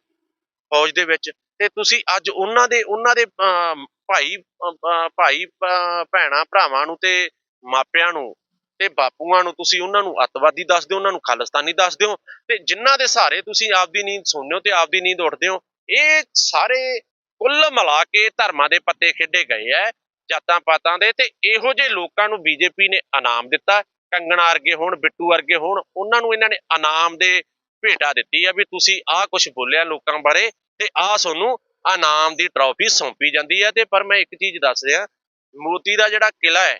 ਫੌਜ ਦੇ ਵਿੱਚ ਤੇ ਤੁਸੀਂ ਅੱਜ ਉਹਨਾਂ ਦੇ ਉਹਨਾਂ ਦੇ ਅਮ, ਭਾਈ ਅਮ, ਭਾਈ ਅ, ਭੈਣਾਂ ਭਰਾਵਾਂ ਨੂੰ ਤੇ ਮਾਪਿਆਂ ਨੂੰ ਤੇ ਬਾਪੂਆਂ ਨੂੰ ਤੁਸੀਂ ਉਹਨਾਂ ਨੂੰ ਅੱਤਵਾਦੀ ਦੱਸਦੇ ਹੋ ਉਹਨਾਂ ਨੂੰ ਖਾਲਿਸਤਾਨੀ ਦੱਸਦੇ ਹੋ ਤੇ ਜਿਨ੍ਹਾਂ ਦੇ ਸਹਾਰੇ ਤੁਸੀਂ ਆਪਦੀ ਨੀਂਦ ਸੌਂਦੇ ਹੋ ਤੇ ਆਪਦੀ ਨੀਂਦ ਉੱਠਦੇ ਹੋ ਇਹ ਸਾਰੇ ਕੁੱਲ ਮਿਲਾ ਕੇ ਧਰਮਾਂ ਦੇ ਪੱਤੇ ਖੇਡੇ ਗਏ ਐ ਜਾਤਾਂ ਪਾਤਾਂ ਦੇ ਤੇ ਇਹੋ ਜਿਹੇ ਲੋਕਾਂ ਨੂੰ ਬੀਜੇਪੀ ਨੇ ਇਨਾਮ ਦਿੱਤਾ। ਕੰਗਣਾ ਵਰਗੇ ਹੋਣ, ਬਿੱਟੂ ਵਰਗੇ ਹੋਣ, ਉਹਨਾਂ ਨੂੰ ਇਹਨਾਂ ਨੇ ਇਨਾਮ ਦੇ ਭੇਟਾ ਦਿੱਤੀ ਆ ਵੀ ਤੁਸੀਂ ਆਹ ਕੁਝ ਬੋਲਿਆ ਲੋਕਾਂ ਬਾਰੇ ਤੇ ਆਹ ਤੁਹਾਨੂੰ ਇਨਾਮ ਦੀ ਟਰੋਫੀ ਸੌਂਪੀ ਜਾਂਦੀ ਹੈ ਤੇ ਪਰ ਮੈਂ ਇੱਕ ਚੀਜ਼ ਦੱਸ ਰਿਹਾ, ਮੋਦੀ ਦਾ ਜਿਹੜਾ ਕਿਲਾ ਹੈ,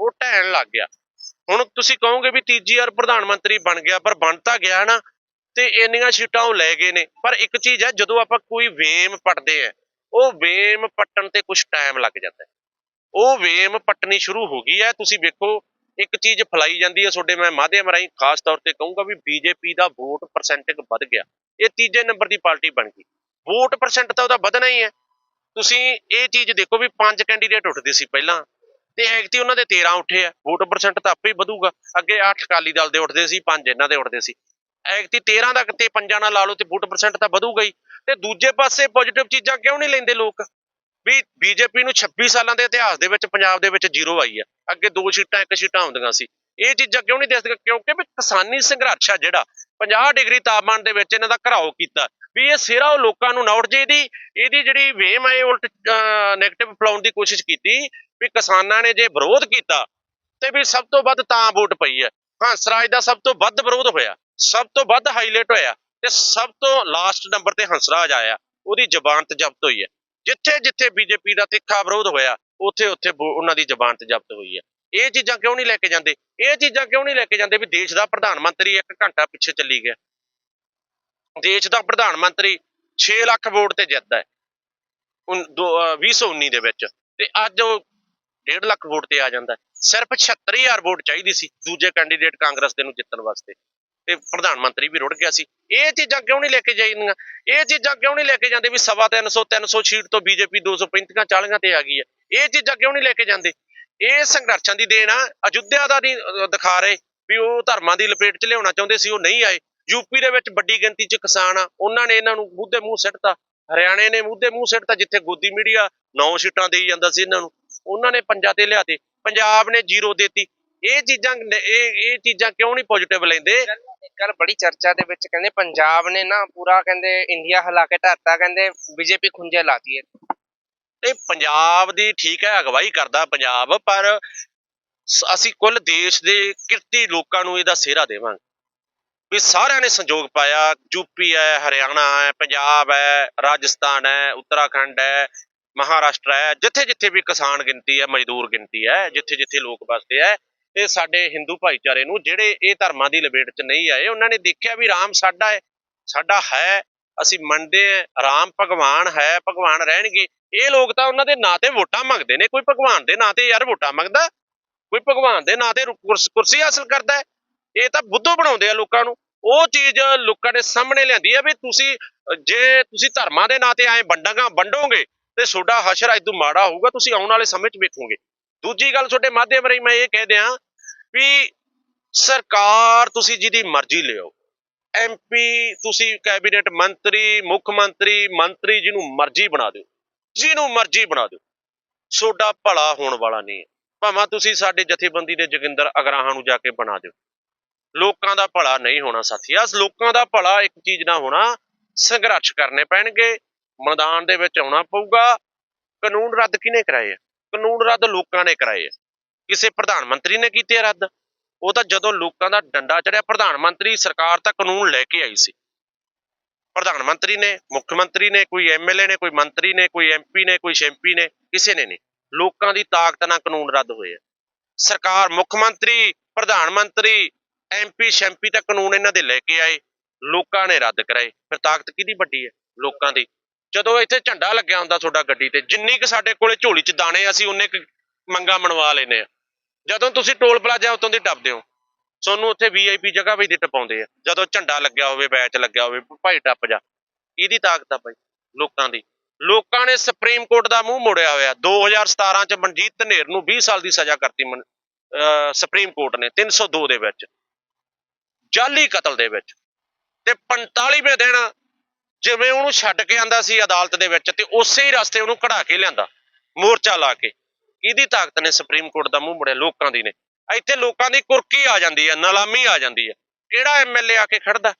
ਉਹ ਢਹਿਣ ਲੱਗ ਗਿਆ। ਹੁਣ ਤੁਸੀਂ ਕਹੋਗੇ ਵੀ ਤੀਜੀ ਵਾਰ ਪ੍ਰਧਾਨ ਮੰਤਰੀ ਬਣ ਗਿਆ, ਪਰ ਬਣ ਤਾਂ ਗਿਆ ਨਾ, ਤੇ ਇੰਨੀਆਂ ਸੀਟਾਂ ਉਹ ਲੈ ਗਏ ਨੇ। ਪਰ ਇੱਕ ਚੀਜ਼ ਹੈ, ਜਦੋਂ ਆਪਾਂ ਕੋਈ ਵੇਮ ਪੱਟਦੇ ਆ, ਉਹ ਵੇਮ ਪੱਟਣ ਤੇ ਕੁਝ ਟਾਈਮ ਲੱਗ ਜਾਂਦਾ ਉਹ ਵੇਮ ਪੱਟਣੀ ਸ਼ੁਰੂ ਹੋ ਗਈ ਹੈ। ਤੁਸੀਂ ਵੇਖੋ ਇੱਕ ਚੀਜ਼ ਫਲਾਈ ਜਾਂਦੀ ਹੈ, ਤੁਹਾਡੇ ਮੈਂ ਮਾਧਿਅਮ ਰਾਹੀਂ ਖਾਸ ਤੌਰ ਤੇ ਕਹੂੰਗਾ ਵੀ ਬੀਜੇਪੀ ਦਾ ਵੋਟ ਪਰਸੈਂਟੇਜ ਵੱਧ ਗਿਆ। ਇਹ ਤੀਜੇ ਨੰਬਰ ਦੀ ਪਾਰਟੀ ਬਣ ਗਈ। ਵੋਟ ਪਰਸੈਂਟ ਤਾਂ ਉਹਦਾ ਵਧਣਾ ਹੀ ਹੈ। ਤੁਸੀਂ ਇਹ ਚੀਜ਼ ਦੇਖੋ ਵੀ ਪੰਜ ਕੈਂਡੀਡੇਟ ਉੱਠਦੇ ਸੀ ਪਹਿਲਾਂ। ਤੇ ਐਕਟੀ ਉਹਨਾਂ ਦੇ 13 ਉੱਠੇ ਆ। ਵੋਟ ਪਰਸੈਂਟ ਤਾਂ ਆਪੇ ਹੀ ਵਧੂਗਾ। ਅੱਗੇ 8 ਅਕਾਲੀ ਦਲ ਦੇ ਉੱਠਦੇ ਸੀ, ਪੰਜ ਇਹਨਾਂ ਦੇ ਉੱਠਦੇ ਸੀ। ਐਕਟੀ 13 ਦਾ ਤੇ ਪੰਜਾਂ ਨਾਲ ਲਾ ਲਓ ਤੇ ਵੋਟ ਪਰਸੈਂਟ ਤਾਂ ਵਧੂਗਾ ਹੀ। ਤੇ ਦੂਜੇ ਪਾਸੇ ਪੋਜ਼ਿਟਿਵ ਚੀਜ਼ਾਂ ਕਿਉਂ ਨਹੀਂ ਲੈਂਦੇ ਲੋਕ? ਵੀ ਬੀਜੇਪੀ ਨੂੰ 26 ਸਾਲਾਂ ਦੇ ਇਤਿਹਾਸ ਦੇ ਵਿੱਚ ਪੰਜਾਬ ਦੇ ਵਿੱਚ ਜ਼ੀਰੋ ਆਈ ਹੈ ਅੱਗੇ ਦੋ ਸੀਟਾਂ, ਇੱਕ ਸੀਟਾਂ ਹੁੰਦੀਆਂ ਸੀ। ਇਹ ਚੀਜ਼ਾਂ ਕਿਉਂ ਨਹੀਂ ਦੱਸਦੀਆਂ ਕਿਉਂਕਿ ਵੀ ਕਿਸਾਨੀ ਸੰਘਰਸ਼ ਆ ਜਿਹੜਾ 50 ਡਿਗਰੀ ਤਾਪਮਾਨ ਦੇ ਵਿੱਚ ਇਹਨਾਂ ਦਾ ਘਰਾਓ ਕੀਤਾ। ਵੀ ਇਹ ਸਿਰਾ ਉਹ ਲੋਕਾਂ ਨੂੰ ਨੌਟ ਜੇ ਦੀ ਇਹਦੀ ਜਿਹੜੀ ਵੇਮ ਹੈ ਇਹ ਉਲਟ ਨੈਗੇਟਿਵ ਫਲਾਉਣ ਦੀ ਕੋਸ਼ਿਸ਼ ਕੀਤੀ ਵੀ ਕਿਸਾਨਾਂ ਨੇ ਜੇ ਵਿਰੋਧ ਕੀਤਾ, ਤੇ ਵੀ ਸਭ ਤੋਂ ਵੱਧ ਤਾਂ ਵੋਟ ਪਈ ਹੈ ਹੰਸਰਾਜ ਦਾ ਸਭ ਤੋਂ ਵੱਧ ਵਿਰੋਧ ਹੋਇਆ, ਸਭ ਤੋਂ ਵੱਧ ਹਾਈਲਾਈਟ ਹੋਇਆ, ਤੇ ਸਭ ਤੋਂ ਲਾਸਟ ਨੰਬਰ ਤੇ ਹੰਸਰਾਜ ਆਇਆ। ਉਹਦੀ ਜ਼ਬਾਨਤ ਜ਼ਬਤ ਹੋਈ ਹੈ ਜਿੱਥੇ ਜਿੱਥੇ ਬੀਜੇਪੀ ਦਾ ਤਿੱਖਾ ਵਿਰੋਧ ਹੋਇਆ, ਉੱਥੇ ਉੱਥੇ ਵੋ- ਉਹਨਾਂ ਦੀ ਜ਼ਬਾਨਤ ਜ਼ਬਤ ਹੋਈ ਹੈ। ਇਹ ਚੀਜ਼ਾਂ ਕਿਉਂ ਨਹੀਂ ਲੈ ਕੇ ਜਾਂਦੇ? ਇਹ ਚੀਜ਼ਾਂ ਕਿਉਂ ਨਹੀਂ ਲੈ ਕੇ ਜਾਂਦੇ ਵੀ ਦੇਸ਼ ਦਾ ਪ੍ਰਧਾਨ ਮੰਤਰੀ ਇੱਕ ਘੰਟਾ ਪਿੱਛੇ ਚੱਲੀ ਗਿਆ? ਦੇਸ਼ ਦਾ ਪ੍ਰਧਾਨ ਮੰਤਰੀ 6 ਲੱਖ ਵੋਟ ਤੇ ਜਿੱਤਦਾ ਹੈ, ਉਨ- ਦੋ- 2019 ਦੇ ਵਿੱਚ। ਤੇ ਅੱਜ ਉਹ 1.5 ਲੱਖ ਵੋਟ ਤੇ ਆ ਜਾਂਦਾ ਹੈ। ਸਿਰਫ 76000 ਵੋਟ ਚਾਹੀਦੀ ਸੀ ਦੂਜੇ ਕੈਂਡੀਡੇਟ ਕਾਂਗਰਸ ਦੇ ਨੂੰ ਜਿੱਤਣ ਵਾਸਤੇ। ਤੇ ਪ੍ਰਧਾਨ ਮੰਤਰੀ ਵੀ ਰੁੜ ਗਿਆ ਸੀ। ਇਹ ਚੀਜ਼ਾਂ ਕਿਉਂ ਨਹੀਂ ਲੈ ਕੇ ਜਾਈਆਂ ਇਹ ਚੀਜ਼ਾਂ ਕਿਉਂ ਨਹੀਂ ਲੈ ਕੇ ਜਾਂਦੇ ਵੀ ਸਵਾ 300 300 ਸੀਟ ਤੋਂ ਬੀਜੇਪੀ 235 40 ਤੇ ਆ ਗਈ ਹੈ? ਇਹ ਚੀਜ਼ਾਂ ਕਿਉਂ ਨਹੀਂ ਲੈ ਕੇ ਜਾਂਦੇ? ਇਹ ਸੰਘਰਸ਼ਾਂ ਦੀ ਦੇਣ ਆ। ਅਯੁੱਧਿਆ ਦਾ ਨਹੀਂ ਦਿਖਾ ਰਹੇ ਵੀ ਉਹ ਧਰਮਾਂ ਦੀ ਲਪੇਟ 'ਚ ਲਿਆਉਣਾ ਚਾਹੁੰਦੇ ਸੀ, ਉਹ ਨਹੀਂ ਆਏ। ਯੂਪੀ ਦੇ ਵਿੱਚ ਵੱਡੀ ਗਿਣਤੀ 'ਚ ਕਿਸਾਨ ਆ। ਉਹਨਾਂ ਨੇ ਇਹਨਾਂ ਨੂੰ ਮੂੰਹ ਮੂੰਹ ਸਿੱਟਤਾ। ਹਰਿਆਣੇ ਨੇ ਮੂੰਹ ਦੇ ਮੂੰਹ ਸਿੱਟਤਾ, ਜਿੱਥੇ ਗੋਦੀ ਮੀਡੀਆ 9 ਸੀਟਾਂ ਦੇਈ ਜਾਂਦਾ ਸੀ ਇਹਨਾਂ ਨੂੰ। ਉਹਨਾਂ ਨੇ ਪੰਜਾਂ ਤੇ ਲਿਆਤੇ ਪੰਜਾਬ ਨੇ ਜ਼ੀਰੋ ਦੇਤੀ। ਇਹ ਚੀਜ਼ਾਂ ਇਹ ਇਹ ਚੀਜ਼ਾਂ ਕਿਉਂ ਨਹੀਂ ਪੋਜ਼ਿਟਿਵ ਲੈਂਦੇ? ਇੱਕ ਗੱਲ ਬੜੀ ਚਰਚਾ ਦੇ ਵਿੱਚ ਕਹਿੰਦੇ ਪੰਜਾਬ ਨੇ ਨਾ ਪੂਰਾ ਕਹਿੰਦੇ ਇੰਡੀਆ ਹਿਲਾ ਕੇ ਧਰਤਾ ਕਹਿੰਦੇ ਬੀਜੇਪੀ ਖੁੰਝੇ ਲਾਤੀ ਹੈ। ਇਹ ਪੰਜਾਬ ਦੀ ਠੀਕ ਹੈ ਅਗਵਾਈ ਕਰਦਾ ਪੰਜਾਬ ਪਰ ਅਸੀਂ ਕੁੱਲ ਦੇਸ਼ ਦੇ ਕਿਰਤੀ ਲੋਕਾਂ ਨੂੰ ਇਹਦਾ ਸਿਹਰਾ ਦੇਵਾਂਗੇ। ਵੀ ਸਾਰਿਆਂ ਨੇ ਸੰਯੋਗ ਪਾਇਆ ਯੂਪੀ ਹੈ ਹਰਿਆਣਾ ਹੈ ਪੰਜਾਬ ਹੈ ਰਾਜਸਥਾਨ ਹੈ ਉੱਤਰਾਖੰਡ ਹੈ ਮਹਾਰਾਸ਼ਟਰ ਹੈ ਜਿੱਥੇ ਜਿੱਥੇ ਵੀ ਕਿਸਾਨ ਗਿਣਤੀ ਹੈ ਮਜ਼ਦੂਰ ਗਿਣਤੀ ਹੈ ਜਿੱਥੇ ਜਿੱਥੇ ਲੋਕ ਵਸਦੇ ਹੈ ਇਹ ਸਾਡੇ ਹਿੰਦੂ ਭਾਈਚਾਰੇ ਨੂੰ ਜਿਹੜੇ ਇਹ ਧਰਮਾਂ ਦੀ ਲਪੇਟ 'ਚ ਨਹੀਂ ਆਏ, ਉਹਨਾਂ ਨੇ ਦੇਖਿਆ ਵੀ ਰਾਮ ਸਾਡਾ ਹੈ ਸਾਡਾ ਹੈ, ਅਸੀਂ ਮੰਨਦੇ ਹਾਂ, ਰਾਮ ਭਗਵਾਨ ਹੈ, ਭਗਵਾਨ ਰਹਿਣਗੇ। ਇਹ ਲੋਕ ਤਾਂ ਉਹਨਾਂ ਦੇ ਨਾਂ ਤੇ ਵੋਟਾਂ ਮੰਗਦੇ ਨੇ, ਕੋਈ ਭਗਵਾਨ ਦੇ ਨਾਂ ਤੇ ਯਾਰ ਵੋਟਾਂ ਮੰਗਦਾ, ਕੋਈ ਭਗਵਾਨ ਦੇ ਨਾਂ ਤੇ ਕੁਰਸੀ ਹਾਸਲ ਕਰਦਾ ਹੈ। ਇਹ ਤਾਂ ਬੁੱਧੂ ਬਣਾਉਂਦੇ ਆ ਲੋਕਾਂ ਨੂੰ। ਉਹ ਚੀਜ਼ ਲੋਕਾਂ ਦੇ ਸਾਹਮਣੇ ਲਿਆਂਦੀ ਹੈ ਵੀ ਤੁਸੀਂ ਜੇ ਤੁਸੀਂ ਧਰਮਾਂ ਦੇ ਨਾਂ ਤੇ ਐਂ ਵੰਡਾਂਗਾ, ਵੰਡੋਗੇ, ਤੇ ਤੁਹਾਡਾ ਹਸ਼ਰ ਇਦੋਂ ਮਾੜਾ ਹੋਊਗਾ, ਤੁਸੀਂ ਆਉਣ ਵਾਲੇ ਸਮੇਂ 'ਚ ਵੇਖੋਗੇ। ਦੂਜੀ ਗੱਲ ਤੁਹਾਡੇ ਮਾਧਿਅਮ ਰਾਹੀਂ ਮੈਂ ਇਹ ਕਹਿ ਦਿਆਂ ਵੀ ਸਰਕਾਰ ਤੁਸੀਂ ਜਿਹਦੀ ਮਰਜ਼ੀ ਲਿਓ ਐਮਪੀ ਤੁਸੀਂ ਕੈਬਨਿਟ ਮੰਤਰੀ, ਮੁੱਖ ਮੰਤਰੀ ਮੰਤਰੀ ਜਿਹਨੂੰ ਮਰਜ਼ੀ ਬਣਾ ਦਿਓ। ਜਿਹਨੂੰ ਮਰਜ਼ੀ ਬਣਾ ਦਿਓ। ਤੁਹਾਡਾ ਭਲਾ ਹੋਣ ਵਾਲਾ ਨਹੀਂ ਹੈ। ਭਾਵੇਂ ਤੁਸੀਂ ਸਾਡੇ ਜਥੇਬੰਦੀ ਦੇ ਜੋਗਿੰਦਰ ਅਗਰਾਹਾਂ ਨੂੰ ਜਾ ਕੇ ਬਣਾ ਦਿਓ। ਲੋਕਾਂ ਦਾ ਭਲਾ ਨਹੀਂ ਹੋਣਾ ਸਾਥੀਆ ਲੋਕਾਂ ਦਾ ਭਲਾ ਇੱਕ ਚੀਜ਼ ਨਾ ਹੋਣਾ, ਸੰਘਰਸ਼ ਕਰਨੇ ਪੈਣਗੇ। ਮੈਦਾਨ ਦੇ ਵਿੱਚ ਆਉਣਾ ਪਊਗਾ। ਕਾਨੂੰਨ ਰੱਦ ਕਿਹਨੇ ਕਰਾਏ ਆ? ਕਾਨੂੰਨ ਰੱਦ ਲੋਕਾਂ ਨੇ ਕਰਾਏ ਆ। ਕਿਸੇ ਪ੍ਰਧਾਨ ਮੰਤਰੀ ਨੇ ਕੀਤੇ ਆ ਰੱਦ। ਉਹ ਤਾਂ ਜਦੋਂ ਲੋਕਾਂ ਦਾ ਡੰਡਾ ਚੜਿਆ, ਪ੍ਰਧਾਨ ਮੰਤਰੀ ਸਰਕਾਰ ਤਾਂ ਕਾਨੂੰਨ ਲੈ ਕੇ ਆਈ ਸੀ। ਪ੍ਰਧਾਨ ਮੰਤਰੀ ਨੇ, ਮੁੱਖ ਮੰਤਰੀ ਨੇ, ਕੋਈ ਐਮਐਲਏ ਨੇ, ਕੋਈ ਮੰਤਰੀ ਨੇ, ਕੋਈ ਐਮਪੀ ਨੇ, ਕੋਈ ਸ਼ੈਂਪੀ ਨੇ, ਕਿਸੇ ਨੇ ਨਹੀਂ। ਲੋਕਾਂ ਦੀ ਤਾਕਤ ਨਾਲ ਕਾਨੂੰਨ ਰੱਦ ਹੋਏ ਆ। ਸਰਕਾਰ, ਮੁੱਖ ਮੰਤਰੀ, ਪ੍ਰਧਾਨ ਮੰਤਰੀ ਐਮਪੀ ਸ਼ੈਂਪੀ ਤਾਂ ਕਾਨੂੰਨ ਇਹਨਾਂ ਦੇ ਲੈ ਕੇ ਆਏ। ਲੋਕਾਂ ਨੇ ਰੱਦ ਕਰਾਏ। ਫਿਰ ਤਾਕਤ ਕਿਹਦੀ ਵੱਡੀ ਹੈ ਲੋਕਾਂ ਦੀ। ਜਦੋਂ ਇੱਥੇ ਝੰਡਾ ਲੱਗਿਆ ਹੁੰਦਾ ਤੁਹਾਡਾ ਗੱਡੀ ਤੇ, ਜਿੰਨੀ ਕਿ ਸਾਡੇ ਕੋਲੇ ਝੋਲੀ 'ਚ ਦਾਣੇ ਅਸੀਂ ਉਨੇ ਕੁ ਮੰਗਾ ਮਨਵਾ ਲੈਨੇ ਆ। ਜਦੋਂ ਤੁਸੀਂ ਟੋਲ ਪਲਾਜ਼ਾ ਉਤੋਂ ਦੀ ਟੱਪਦੇ ਹੋ, ਤੁਹਾਨੂੰ ਉੱਥੇ ਵੀਆਈਪੀ ਜਗ੍ਹਾ ਵੀ ਦੀ ਟਪਾਉਂਦੇ ਆ। ਜਦੋਂ ਝੰਡਾ ਲੱਗਿਆ ਹੋਵੇ, ਬੈਚ ਲੱਗਿਆ ਹੋਵੇ, ਭਾਈ ਟੱਪ ਜਾ। ਇਹਦੀ ਤਾਕਤ ਆ ਭਾਈ, ਲੋਕਾਂ ਦੀ। ਲੋਕਾਂ ਨੇ ਸੁਪਰੀਮ ਕੋਰਟ ਦਾ ਮੂੰਹ ਮੋੜਿਆ ਹੋਇਆ। 2017 ਚ ਮਨਜੀਤ ਧਨੇਰ ਨੂੰ 20 ਸਾਲ ਦੀ ਸਜ਼ਾ ਕਰਤੀ ਅਹ ਸੁਪਰੀਮ ਕੋਰਟ ਨੇ 302 ਦੇ ਵਿੱਚ। ਜਾਲੀ ਕਤਲ ਦੇ ਵਿੱਚ। ਤੇ 45ਵੇਂ ਦਿਨ ਜਿਵੇਂ ਉਹਨੂੰ ਛੱਡ ਕੇ ਆਂਦਾ ਸੀ ਅਦਾਲਤ ਦੇ ਵਿੱਚ ਤੇ ਉਸੇ ਹੀ ਰਸਤੇ ਉਹਨੂੰ ਕਢਾ ਕੇ ਲਿਆਂਦਾ ਮੋਰਚਾ ਲਾ ਕੇ। ਕਿਹਦੀ ਤਾਕਤ ਨੇ ਸੁਪਰੀਮ ਕੋਰਟ ਦਾ ਮੂੰਹ ਮੁੜਿਆ? ਲੋਕਾਂ ਦੀ ਨੇ। ਇੱਥੇ ਲੋਕਾਂ ਦੀ ਕੁਰਕੀ ਆ ਜਾਂਦੀ ਹੈ ਨਲਾਮੀ ਆ ਜਾਂਦੀ ਹੈ। ਕਿਹੜਾ ਐਮਐਲਏ ਆ ਕੇ ਖੜਦਾ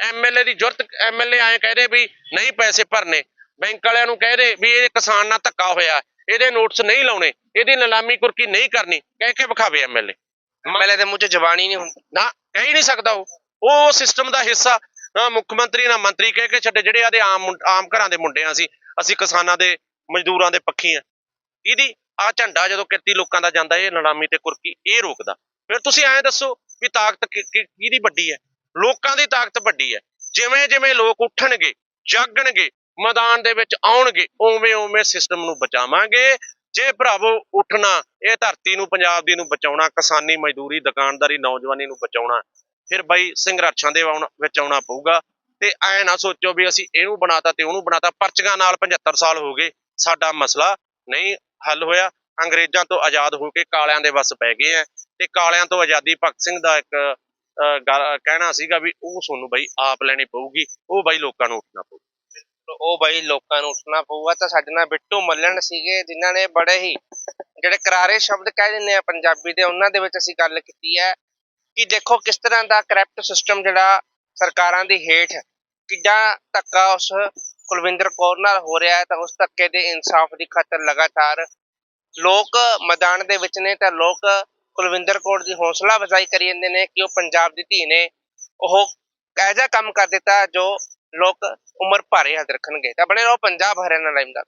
ਐਮਐਲਏ ਦੀ ਜ਼ਰੂਰਤ ਐਮਐਲਏ ਐਂ ਕਹਦੇ ਵੀ ਨਹੀਂ ਪੈਸੇ ਭਰਨੇ। ਬੈਂਕ ਵਾਲਿਆਂ ਨੂੰ ਕਹਦੇ ਵੀ ਇਹ ਕਿਸਾਨ ਨਾਲ ਧੱਕਾ ਹੋਇਆ ਇਹਦੇ ਨੋਟਸ ਨਹੀਂ ਲਾਉਣੇ ਇਹਦੀ ਨਿਲਾਮੀ ਕੁਰਕੀ ਨਹੀਂ ਕਰਨੀ ਕਹਿ ਕੇ ਵਿਖਾਵੇ ਐਮਐਲਏ ਐਮਐਲਏ ਦੇ ਮੂੰਹ 'ਚ ਜ਼ਬਾਨ ਹੀ ਨਹੀਂ ਹੁੰਦੀ। ਨਾ ਕਹਿ ਹੀ ਨਹੀਂ ਸਕਦਾ ਉਹ। ਉਹ ਸਿਸਟਮ ਦਾ ਹਿੱਸਾ ਨਾ ਮੁੱਖ ਮੰਤਰੀ ਨਾ ਮੰਤਰੀ ਕਹਿ ਕੇ ਛੱਡੇ, ਜਿਹੜੇ ਆਦੇ ਆਮ ਮੁੰ- ਆਮ ਘਰਾਂ ਦੇ ਮੁੰਡੇ ਆ ਅਸੀਂ ਅਸੀਂ ਕਿਸਾਨਾਂ ਦੇ, ਮਜ਼ਦੂਰਾਂ ਦੇ ਪੱਖੀ ਆ। ਇਹਦੀ ਆ ਝੰਡਾ ਜਦੋਂ ਕਿਰਤੀ ਲੋਕਾਂ ਦਾ ਜਾਂਦਾ, ਇਹ ਨਲਾਮੀ ਤੇ ਕੁਰਕੀ, ਇਹ ਰੋਕਦਾ। ਫਿਰ ਤੁਸੀਂ ਐਂ ਦੱਸੋ ਵੀ ਤਾਕਤ ਕਿਹਦੀ ਵੱਡੀ ਹੈ? ਲੋਕਾਂ ਦੀ ਤਾਕਤ ਵੱਡੀ ਹੈ। ਜਿਵੇਂ ਜਿਵੇਂ ਲੋਕ ਉੱਠਣਗੇ, ਜਾਗਣਗੇ, ਮੈਦਾਨ ਦੇ ਵਿੱਚ ਆਉਣਗੇ ਓਵੇਂ ਓਵੇਂ ਸਿਸਟਮ ਨੂੰ ਬਚਾਵਾਂਗੇ। ਜੇ ਭਰਾਵੋ, ਉੱਠਣਾ, ਇਹ ਧਰਤੀ ਨੂੰ, ਪੰਜਾਬ ਦੀ ਨੂੰ ਬਚਾਉਣਾ, ਕਿਸਾਨੀ ਮਜ਼ਦੂਰੀ, ਦੁਕਾਨਦਾਰੀ, ਨੌਜਵਾਨੀ ਨੂੰ ਬਚਾਉਣਾ ਫਿਰ ਬਾਈ ਸੰਘਰਸ਼ਾਂ ਦੇ ਆਉਣ- ਵਿੱਚ ਆਉਣਾ ਪਊਗਾ। ਤੇ ਐ ਨਾ ਸੋਚੋ ਵੀ ਅਸੀਂ ਇਹਨੂੰ ਬਣਾਤਾ ਤੇ ਉਹਨੂੰ ਬਣਾਤਾ। ਪਰਚੀਆਂ ਨਾਲ 75 ਸਾਲ ਹੋ ਗਏ ਸਾਡਾ ਮਸਲਾ ਨਹੀਂ ਹੱਲ ਹੋਇਆ। ਅੰਗਰੇਜ਼ਾਂ ਤੋਂ ਆਜ਼ਾਦ ਹੋ ਕੇ ਕਾਲਿਆਂ ਦੇ ਵਸ ਪੈ ਗਏ ਆ ਤੇ ਕਾਲਿਆਂ ਤੋਂ ਆਜ਼ਾਦੀ ਭਗਤ ਸਿੰਘ ਦਾ ਇੱਕ ਗੱਲ- ਕਹਿਣਾ ਸੀਗਾ ਵੀ ਉਹ ਤੁਹਾਨੂੰ ਬਾਈ ਆਪ ਲੈਣੀ ਪਊਗੀ। ਉਹ ਬਾਈ ਲੋਕਾਂ ਨੂੰ ਉੱਠਣਾ ਪਊ। ਉਹ ਬਾਈ ਲੋਕਾਂ ਨੂੰ ਉੱਠਣਾ ਪਊਗਾ ਤਾਂ ਸਾਡੇ ਨਾਲ ਬਿੱਟੂ ਮੱਲਣ ਸੀਗੇ, ਜਿਨ੍ਹਾਂ ਨੇ ਬੜੇ ਹੀ ਜਿਹੜੇ ਕਰਾਰੇ ਸ਼ਬਦ ਕਹਿ ਦਿੰਦੇ ਆ ਪੰਜਾਬੀ ਦੇ, ਉਹਨਾਂ ਦੇ ਵਿੱਚ ਅਸੀਂ ਗੱਲ ਕੀਤੀ ਹੈ। ਕਿ ਦੇਖੋ ਕਿਸ ਤਰ੍ਹਾਂ ਦਾ ਕਰਪਟ ਸਿਸਟਮ ਜਿਹੜਾ ਸਰਕਾਰਾਂ ਦੀ ਹੇਠ ਕਿੱਡਾ ਧੱਕਾ ਉਸ ਕੁਲਵਿੰਦਰ ਕੌਰ ਨਾਲ ਹੋ ਰਿਹਾ ਹੈ ਤਾਂ ਉਸ ਧੱਕੇ ਦੇ ਇਨਸਾਫ ਦੀ ਖਾਤਰ ਲਗਾਤਾਰ ਲੋਕ ਮੈਦਾਨ ਦੇ ਵਿੱਚ ਨੇ ਤਾਂ ਲੋਕ ਕੁਲਵਿੰਦਰ ਕੌਰ ਦੀ ਹੌਸਲਾ ਅਫਜ਼ਾਈ ਕਰੀ ਜਾਂਦੇ ਨੇ ਕਿ ਉਹ ਪੰਜਾਬ ਦੀ ਧੀ ਨੇ ਉਹ ਇਹੋ ਜਿਹਾ ਕੰਮ ਕਰ ਦਿੱਤਾ ਜੋ ਲੋਕ ਉਮਰ ਭਾਰੇ ਯਾਦ ਰੱਖਣਗੇ। ਤਾਂ ਬਣੇ ਰਹੋ ਪੰਜਾਬ ਹਰਿਆਣਾ ਲਾਈਵ ਦਾ।